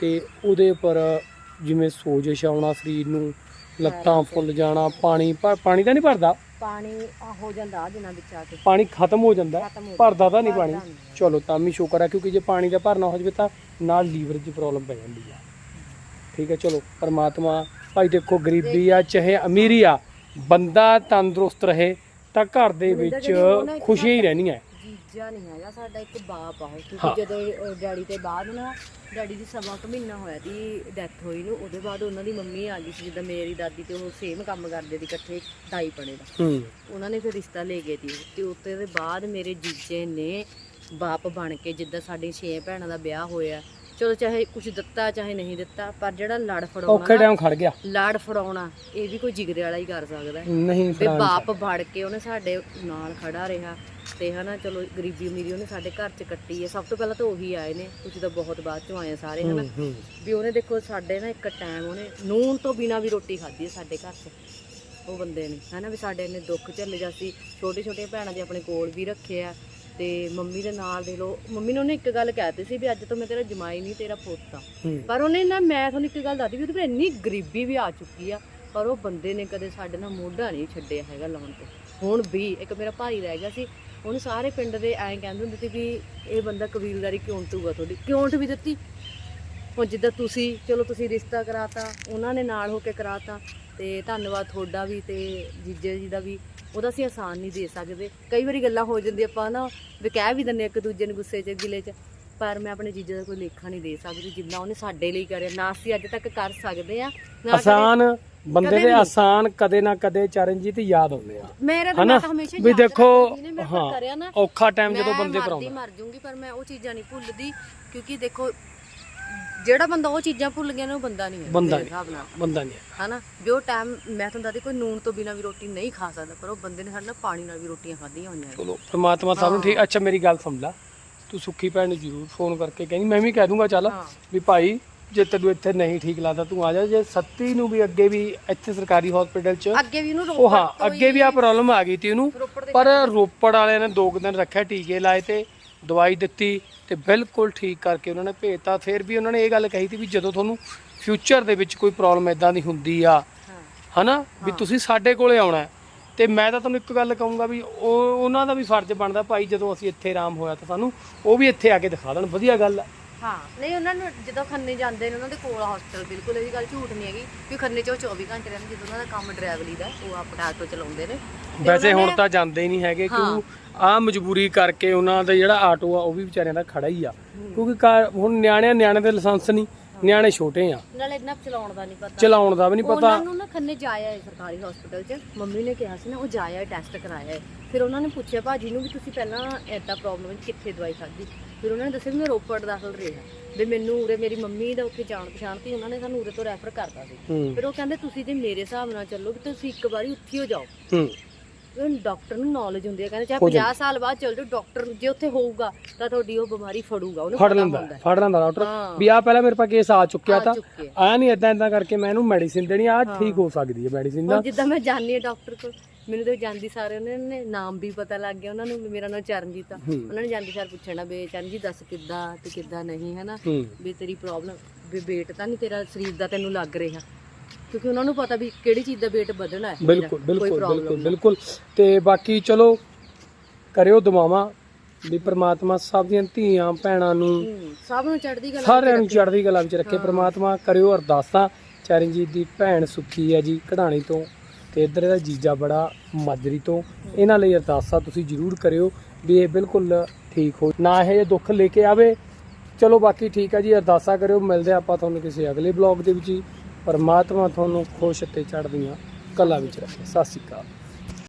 ਤੇ ਉਹਦੇ ਉੱਪਰ ਜਿਵੇਂ ਸੋਜਸ਼ ਆਉਣਾ ਸਰੀਰ ਨੂੰ ਲੱਤਾਂ ਫੁੱਲ ਜਾਣਾ ਪਾਣੀ ਪਾਣੀ ਤਾਂ ਨਹੀਂ ਭਰਦਾ? ਪਾਣੀ ਆ ਹੋ ਜਾਂਦਾ ਆ ਦਿਨਾਂ ਵਿੱਚ ਆ ਕੇ। ਪਾਣੀ ਖਤਮ ਹੋ ਜਾਂਦਾ? ਭਰਦਾ ਤਾਂ ਨਹੀਂ ਪਾਣੀ। ਚਲੋ ਤਾਂ ਵੀ ਸ਼ੁਕਰ ਹੈ ਕਿਉਂਕਿ ਜੇ ਪਾਣੀ ਦਾ ਭਰਨਾ ਹੋ ਜਾਵੇ ਤਾਂ ਨਾਲ ਲੀਵਰ ਦੀ ਪ੍ਰੋਬਲਮ ਪੈ ਜਾਂਦੀ ਆ। ਠੀਕ ਹੈ ਚਲੋ ਪਰਮਾਤਮਾ ਭਾਈ ਦੇਖੋ ਗਰੀਬੀ ਆ ਚਾਹੇ ਅਮੀਰੀ ਆ ਬੰਦਾ ਤੰਦਰੁਸਤ ਰਹੇ ਤਾਂ ਘਰ ਦੇ ਵਿੱਚ ਨਾ ਇੱਕ ਖੁਸ਼ੀਆਂ ਹੀ ਜੀਜਾ ਨਹੀਂ ਹੈਗਾ ਸਾਡਾ ਇੱਕ ਬਾਪ ਆ ਉਹ ਹਾਂ। ਕਿਉਂਕਿ ਜਦੋਂ ਡੈਡੀ ਤੇ ਬਾਅਦ ਨਾ ਡੈਡੀ ਦੀ ਸਵਾ ਕੁ ਮਹੀਨਾ ਹੋਇਆ ਦੀ ਡੈਥ ਹੋਈ ਨੂੰ ਉਹਦੇ ਬਾਅਦ ਉਹਨਾਂ ਦੀ ਮੰਮੀ ਆ ਗਈ ਸੀ ਜਿੱਦਾਂ ਮੇਰੀ ਦਾਦੀ ਤੇ ਉਹ ਸੇਮ ਕੰਮ ਕਰਦੇ ਦੀ ਇਕੱਠੇ ਦਾਈ ਪਣੇ ਦਾ। ਹੂੰ। ਉਹਨਾਂ ਨੇ ਫਿਰ ਰਿਸ਼ਤਾ ਲੈ ਗਏ ਦੀ ਤੇ ਉੱਤੇ ਦੇ ਬਾਅਦ ਮੇਰੇ ਜੀਜੇ ਨੇ ਬਾਪ ਬਣ ਕੇ ਜਿੱਦਾਂ ਸਾਡੇ ਛੇ ਭੈਣਾਂ ਦਾ ਵਿਆਹ ਹੋਇਆ ਚਲੋ ਚਾਹੇ ਕੁਝ ਦਿੱਤਾ ਚਾਹੇ ਨਹੀਂ ਦਿੱਤਾ ਪਰ ਜਿਹੜਾ ਲੜ ਔਖੇ ਫੜਾਉਣਾ ਨਾ, ਟਾਈਮ ਖੜ ਗਿਆ। ਲੜ ਫੜਾਉਣਾ ਇਹ ਵੀ ਕੋਈ ਜਿਗਰੇ ਵਾਲਾ ਹੀ ਕਰ ਸਕਦਾ। ਹੈ ਨਹੀਂ ਵੀ ਬਾਪ ਵੜ ਕੇ ਉਹਨੇ ਸਾਡੇ ਨਾਲ ਖੜਾ ਰਿਹਾ ਤੇ ਹਨਾ ਚਲੋ ਗਰੀਬੀ ਅਮੀਰੀ ਉਹਨੇ ਸਾਡੇ ਘਰ ਚ ਕੱਟੀ ਹੈ। ਸਭ ਤੋਂ ਪਹਿਲਾਂ ਤਾਂ ਉਹੀ ਆਏ ਨੇ ਤੁਸੀਂ ਤਾਂ ਬਹੁਤ ਬਾਅਦ ਚੋਂ ਆਏ ਆ ਸਾਰੇ ਹਨਾ। ਵੀ ਉਹਨੇ ਦੇਖੋ ਸਾਡੇ ਨਾ ਇੱਕ ਟਾਈਮ ਉਹਨੇ ਨੂਨ ਤੋਂ ਬਿਨਾ ਵੀ ਰੋਟੀ ਖਾਧੀ ਹੈ ਸਾਡੇ ਘਰ 'ਚ ਉਹ ਬੰਦੇ ਨੇ ਹਨਾ। ਵੀ ਸਾਡੇ ਇੰਨੇ ਦੁੱਖ ਝੱਲੇ ਜਾ ਸੀ ਛੋਟੇ ਛੋਟੇ ਭੈਣਾਂ ਦੇ ਆਪਣੇ ਕੋਲ ਵੀ ਰੱਖੇ ਆ ਤੇ ਮੰਮੀ ਦੇ ਨਾਲ ਦੇ ਲੋ ਮੰਮੀ ਨੇ ਉਹਨੇ ਇੱਕ ਗੱਲ ਕਹਿਤੀ ਸੀ ਵੀ ਅੱਜ ਤੋਂ ਮੈਂ ਤੇਰਾ ਜਮਾਈ ਨਹੀਂ ਤੇਰਾ ਪੁੱਤ। ਆ। ਪਰ ਉਹਨੇ ਨਾ ਮੈਂ ਤੁਹਾਨੂੰ ਇੱਕ ਗੱਲ ਦੱਸਦੀ ਵੀ ਉਹਦੇ ਕੋਲ ਇੰਨੀ ਗਰੀਬੀ ਵੀ ਆ ਚੁੱਕੀ ਆ ਪਰ ਉਹ ਬੰਦੇ ਨੇ ਕਦੇ ਸਾਡੇ ਨਾਲ ਮੋਢਾ ਨਹੀਂ ਛੱਡਿਆ ਹੈਗਾ ਲਾਉਣ ਤੇ। ਹੁਣ ਵੀ ਇੱਕ ਮੇਰਾ ਭਾਈ ਰਹਿ ਗਿਆ ਸੀ ਉਹਨੂੰ ਸਾਰੇ ਪਿੰਡ ਦੇ ਐਂ ਕਹਿੰਦੇ ਹੁੰਦੇ ਸੀ ਵੀ ਇਹ ਬੰਦਾ ਕਬੀਲਦਾਰੀ ਕਿਉਂ ਟੂਗਾ ਤੁਹਾਡੀ? ਕਿਉਂ ਵੀ ਦਿੱਤੀ? ਹੁਣ ਜਿੱਦਾਂ ਤੁਸੀਂ ਚਲੋ ਤੁਸੀਂ ਰਿਸ਼ਤਾ ਕਰਾਤਾ ਉਹਨਾਂ ਨੇ ਨਾਲ ਹੋ ਕੇ ਕਰਾਤਾ ਤੇ ਧੰਨਵਾਦ ਤੁਹਾਡਾ ਵੀ ਤੇ ਜੀਜੇ ਜੀ ਦਾ ਵੀ। ਉਹਦਾ ਅਸੀਂ ਆਸਾਨ ਨਹੀਂ ਦੇ ਸਕਦੇ ਕਈ ਵਾਰੀ ਗੱਲਾਂ ਹੋ ਜਾਂਦੀਆਂ ਆਪਾਂ ਨਾ ਵੀ ਕਹਿ ਵੀ ਦਿੰਦੇ ਇੱਕ ਦੂਜੇ ਨੂੰ ਗੁੱਸੇ 'ਚ ਗਿਲੇ 'ਚ ਪਰ ਮੈਂ ਆਪਣੇ ਜੀਜੇ ਦਾ ਕੋਈ ਲੇਖਾ ਨਹੀਂ ਦੇ ਸਕਦੀ ਜਿੰਨਾ ਉਹਨੇ ਸਾਡੇ ਲਈ ਕਰਿਆ ਨਾ ਅਸੀਂ ਅੱਜ ਤੱਕ ਕਰ ਸਕਦੇ ਆ ਆਸਾਨ ਬੰਦੇ ਦੇ। ਆਸਾਨ ਕਦੇ ਨਾ ਕਦੇ ਚਰਨਜੀਤ ਯਾਦ ਹੁੰਦੇ ਆ ਮੇਰੇ? ਮੈਂ ਤਾਂ ਹਮੇਸ਼ਾ ਵੀ ਦੇਖੋ, ਹਾਂ, ਔਖਾ ਟਾਈਮ ਜਦੋਂ ਮੈਂ ਬੰਦੇ ਪਰ ਆਉਂਦਾ ਮਰ ਜੂੰਗੀ ਪਰ ਮੈਂ ਉਹ ਚੀਜ਼ਾਂ ਨਹੀਂ ਭੁੱਲਦੀ ਕਿਉਂਕਿ ਦੇਖੋ ਜਿਹੜਾ ਬੰਦਾ ਉਹ ਚੀਜ਼ਾਂ ਭੁੱਲ ਗਿਆ ਨਾ ਉਹ ਬੰਦਾ ਨਹੀਂ ਹੈ। ਬੰਦਾ ਮੇਰੇ ਨਹੀਂ। ਹਿਸਾਬ ਨਾਲ। ਬੰਦਾ ਨਹੀਂ ਹਨਾ? ਵੀ ਉਹ ਟਾਈਮ ਮੈਂ ਤੁਹਾਨੂੰ ਦੱਸਦੀ ਕੋਈ ਨੂਨ ਤੋਂ ਬਿਨਾ ਵੀ ਰੋਟੀ ਨਹੀਂ ਖਾ ਸਕਦਾ ਪਰ ਉਹ ਬੰਦੇ ਨੇ ਸਾਡੇ ਨਾਲ ਪਾਣੀ ਨਾਲ ਵੀ ਰੋਟੀਆਂ ਖਾਧੀਆਂ ਹੋਈਆਂ ਨੇ। ਚਲੋ। ਪ੍ਰਮਾਤਮਾ ਸਭ ਨੂੰ ਠੀਕ ਅੱਛਾ ਮੇਰੀ ਗੱਲ ਸੁਣ ਲੈ। ਤੂੰ ਸੁੱਖੀ ਭੈਣ ਨੂੰ ਜ਼ਰੂਰ ਫੋਨ ਕਰਕੇ ਕਹਿੰਦੀ ਮੈਂ ਵੀ ਕਹਿ ਦੂੰਗਾ ਚੱਲ ਹਾਂ। ਵੀ ਭਾਈ ਜੇ ਤੈਨੂੰ ਇੱਥੇ ਨਹੀਂ ਠੀਕ ਲੱਗਦਾ ਤੂੰ ਆ ਜਾ। ਜੇ ਸੱਤੀ ਨੂੰ ਵੀ ਅੱਗੇ ਵੀ ਇੱਥੇ ਸਰਕਾਰੀ ਹਸਪੀਟਲ 'ਚ ਅੱਗੇ ਵੀ ਉਹਨੂੰ ਉਹ ਰੋਪੜ ਹਾਂ ਤੋਂ ਅੱਗੇ ਵੀ ਆ ਪ੍ਰੋਬਲਮ ਆ ਗਈ ਤੀ ਉਹਨੂੰ। ਰੋਪੜ ਦੇ ਪਰ ਰੋਪੜ ਵਾਲਿਆਂ ਨੇ ਦੋ ਕੁ ਦਿਨ ਰੱਖਿਆ ਟੀਕੇ ਲਾਏ ਤੇ ਦਵਾਈ ਦਿੱਤੀ ਤੇ ਬਿਲਕੁਲ ਠੀਕ ਕਰਕੇ ਉਹਨਾਂ ਨੇ ਭੇਜਤਾ। ਫਿਰ ਵੀ ਉਹਨਾਂ ਨੇ ਇਹ ਗੱਲ ਕਹੀ ਸੀ ਵੀ ਜਦੋਂ ਤੁਹਾਨੂੰ ਫਿਊਚਰ ਦੇ ਵਿੱਚ ਕੋਈ ਪ੍ਰੋਬਲਮ ਇਦਾਂ ਦੀ ਹੁੰਦੀ ਆ ਹਾਂ ਹਨਾ? ਵੀ ਤੁਸੀਂ ਸਾਡੇ ਕੋਲੇ ਆਉਣਾ। ਤੇ ਮੈਂ ਤਾਂ ਤੁਹਾਨੂੰ ਇੱਕ ਗੱਲ ਕਹੂੰਗਾ ਵੀ ਉਹ ਉਹਨਾਂ ਦਾ ਵੀ ਫਰਜ਼ ਬਣਦਾ ਭਾਈ ਜਦੋਂ ਅਸੀਂ ਇੱਥੇ ਆਰਾਮ ਹੋਇਆ ਤਾਂ ਸਾਨੂੰ ਉਹ ਵੀ ਇੱਥੇ ਆ ਕੇ ਦਿਖਾ ਦੇਣ। ਵਧੀਆ ਗੱਲ ਆ। ਹਾਂ। ਨਹੀਂ ਉਹਨਾਂ ਨੂੰ ਜਦੋਂ ਖੰਨੇ ਜਾਂਦੇ ਨੇ ਉਹਨਾਂ ਦੇ ਕੋਲ ਹਸਪੀਟਲ ਬਿਲਕੁਲ ਇਹ ਗੱਲ ਝੂਠ ਨਹੀਂ ਹੈਗੀ ਕਿ ਖੰਨੇ ਚ ਉਹ 24 ਘੰਟੇ ਰਹਿੰਦੇ ਜਦੋਂ ਉਹਨਾਂ ਦਾ ਕੰਮ ਡਰਾਈਵਰੀ ਦਾ ਉਹ ਆਪਣਾ ਆਟੋ ਚਲਾਉਂਦੇ ਨੇ। ਤੇ ਵੈਸੇ ਉਹਨਾਂ ਹੁਣ ਨੇ- ਤਾਂ ਜਾਂਦੇ ਹੀ ਨਹੀਂ ਹੈਗੇ ਕਿਉਂ ਆ ਮਜਬੂਰੀ ਕਰਕੇ ਉਹਨਾਂ ਦਾ ਜਿਹੜਾ ਆਟੋ ਆ ਉਹ ਵੀ ਵਿਚਾਰਿਆਂ ਦਾ ਖੜਾ ਹੀ ਆ। ਕਿਉਂਕਿ ਕਾਰ- ਹੁਣ ਨਿਆਣਿਆਂ ਨਿਆਣੇ ਦੇ ਲਾਇਸੈਂਸ ਨਹੀਂ ਨਿਆਣੇ ਛੋਟੇ ਆ। ਨਾਲੇ ਇੰਨਾ ਚਲਾਉਣ ਦਾ ਨਹੀਂ ਪਤਾ। ਚਲਾਉਣ ਦਾ ਵੀ ਨਹੀਂ ਪਤਾ। ਉਹਨਾਂ ਨੂੰ ਨਾ ਖੰਨੇ ਜਾਇਆ ਹੈ ਸਰਕਾਰੀ ਹਸਪੀਟਲ 'ਚ। ਮੰਮੀ ਨੇ ਕਿਹਾ ਸੀ ਨਾ ਉਹ ਜਾਇਆ ਟੈਸਟ ਕਰਾਇਆ ਹੈ। ਫਿਰ ਉਹਨਾਂ ਨੇ ਪੁੱਛਿਆ ਭਾਜੀ ਨੂੰ ਵੀ ਤੁਸੀਂ ਪਹਿਲਾਂ ਐਦਾਂ ਪ੍ਰੋਬਲਮ ਕਿੱਥੇ ਦਵਾਈ ਖਾਧੀ? ਫਿਰ ਉਹਨਾਂ ਨੇ ਦੱਸਿਆ ਵੀ ਮੈਂ ਰੋਪੜ ਦਾਖਲ ਰਿਹਾ। ਵੀ ਮੈਨੂੰ ਉਰੇ ਮੇਰੀ ਮੰਮੀ ਦਾ ਉੱਥੇ ਜਾਣ ਪਛਾਣ ਸੀ ਉਹਨਾਂ ਨੇ ਸਾਨੂੰ ਉਰੇ ਤੋਂ ਰੈਫਰ ਕਰਤਾ ਸੀ। ਹੂੰ। ਫਿਰ ਉਹ ਕਹਿੰਦੇ ਤੁਸੀਂ ਜੇ ਮੇਰੇ ਹਿਸਾਬ ਨਾਲ ਚੱਲੋ ਵੀ ਤੁਸੀਂ ਇੱਕ ਵਾਰੀ ਉੱਥੇ ਹੀ ਹੋ ਜਾਓ। ਹੂੰ। ਉਹ ਡਾਕਟਰ ਨੂੰ ਨੌਲੇਜ ਹੁੰਦੀ ਹੈ ਕਹਿੰਦੇ ਚਾਹੇ ਹੋ 50 ਸਾਲ ਬਾਅਦ ਚੱਲ ਜਾਓ ਡਾਕਟਰ ਜੇ ਉੱਥੇ ਹੋਊਗਾ ਤਾਂ ਤੁਹਾਡੀ ਉਹ ਬਿਮਾਰੀ ਫੜੂਗਾ ਉਹਨੂੰ ਫੜ ਪਤਾ ਲੈਂਦਾ ਹੁੰਦਾ ਹੈ। ਫੜ ਲੈਂਦਾ ਡਾਕਟਰ ਹਾਂ। ਵੀ ਆ ਪਹਿਲਾਂ ਮੇਰੇ ਪਾ ਕੇਸ ਆ ਚੁੱਕਿਆ ਆ ਤਾਂ ਚੁੱਕੇ। ਆ। ਆ ਨਹੀਂ ਇਦਾਂ ਇਦਾਂ ਕਰਕੇ ਮੈਂ ਇਹਨੂੰ ਮੈਡੀਸਿਨ ਦੇਣੀ ਆ ਠੀਕ ਹੋ ਸਕਦੀ ਹੈ ਮੈਡੀਸਿਨ ਦਾ। ਜਿੱਦਾਂ ਮੈਂ ਜਾਣੀ ਹੈ ਡਾਕਟਰ ਕੋਲ। ਮੈਨੂੰ ਤੇ ਜਾਂਦੀ ਸਾਰੇ ਉਹਨਾਂ ਨੇ ਨਾਮ ਵੀ ਪਤਾ ਲੱਗ ਗਿਆ ਉਹਨਾਂ ਨੂੰ ਵੀ ਮੇਰਾ ਨਾਮ ਚਰਨਜੀਤ ਆ। ਉਹਨਾਂ ਨੇ ਜਾਂਦੀ ਸਾਰ ਪੁੱਛਣਾ ਵੀ ਚਰਨਜੀਤ ਦੱਸ ਕਿੱਦਾਂ ਤੇ ਕਿੱਦਾਂ ਨਹੀਂ ਹੈ। ਨਾ ਵੀ ਤੇਰੀ ਪ੍ਰੋਬਲਮ ਵੀ weight ਤਾਂ ਨਹੀਂ ਤੇਰਾ ਸਰੀਰ ਦਾ ਤੈਨੂੰ ਲੱਗ ਰਿਹਾ। ਕਿਉਂਕਿ ਉਹਨਾਂ ਨੂੰ ਪਤਾ ਵੀ ਕਿਹੜੀ ਚੀਜ਼ ਦਾ weight ਵਧਣਾ ਹੈ ਬਿਲਕੁਲ ਬਿਲਕੁਲ ਬਿਲਕੁਲ। ਬਿਲਕੁਲ। ਤੇ ਬਾਕੀ ਚਲੋ ਕਰਿਓ ਦੁਆਵਾਂ ਵੀ ਪ੍ਰਮਾਤਮਾ ਸਭ ਦੀਆਂ ਧੀਆਂ ਭੈਣਾਂ ਨੂੰ ਸਭ ਨੂੰ ਚੜਦੀ ਗੱਲ ਸਾਰਿਆਂ ਨੂੰ ਚੜ੍ਹਦੀ ਕਲਾ ਵਿੱਚ ਰੱਖੇ। ਪ੍ਰਮਾਤਮਾ ਕਰਿਓ ਅਰਦਾਸਾਂ। ਚਰਨਜੀਤ ਦੀ ਭੈਣ ਸੁੱਖੀ ਹੈ ਜੀ ਕਢਾਣੀ ਤੋਂ ਤੇ ਇੱਧਰ ਦਾ ਜੀਜਾ ਬੜਾ ਮਾਜਰੀ ਤੋਂ। ਇਹਨਾਂ ਲਈ ਅਰਦਾਸਾਂ ਤੁਸੀਂ ਜ਼ਰੂਰ ਕਰਿਓ ਵੀ ਇਹ ਬਿਲਕੁਲ ਠੀਕ ਹੋ ਨਾ ਇਹ ਦੁੱਖ ਲੈ ਕੇ ਆਵੇ। ਚਲੋ ਬਾਕੀ ਠੀਕ ਆ ਜੀ, ਅਰਦਾਸਾਂ ਕਰਿਓ। ਮਿਲਦੇ ਆਪਾਂ ਤੁਹਾਨੂੰ ਕਿਸੇ ਅਗਲੇ ਬਲੌਗ ਦੇ ਵਿੱਚ ਹੀ ਪਰਮਾਤਮਾ ਤੁਹਾਨੂੰ ਖੁਸ਼ ਤੇ ਚੜ੍ਹਦੀਆਂ ਕਲਾ ਵਿੱਚ ਰੱਖੇ। ਸਤਿ ਸ਼੍ਰੀ ਅਕਾਲ।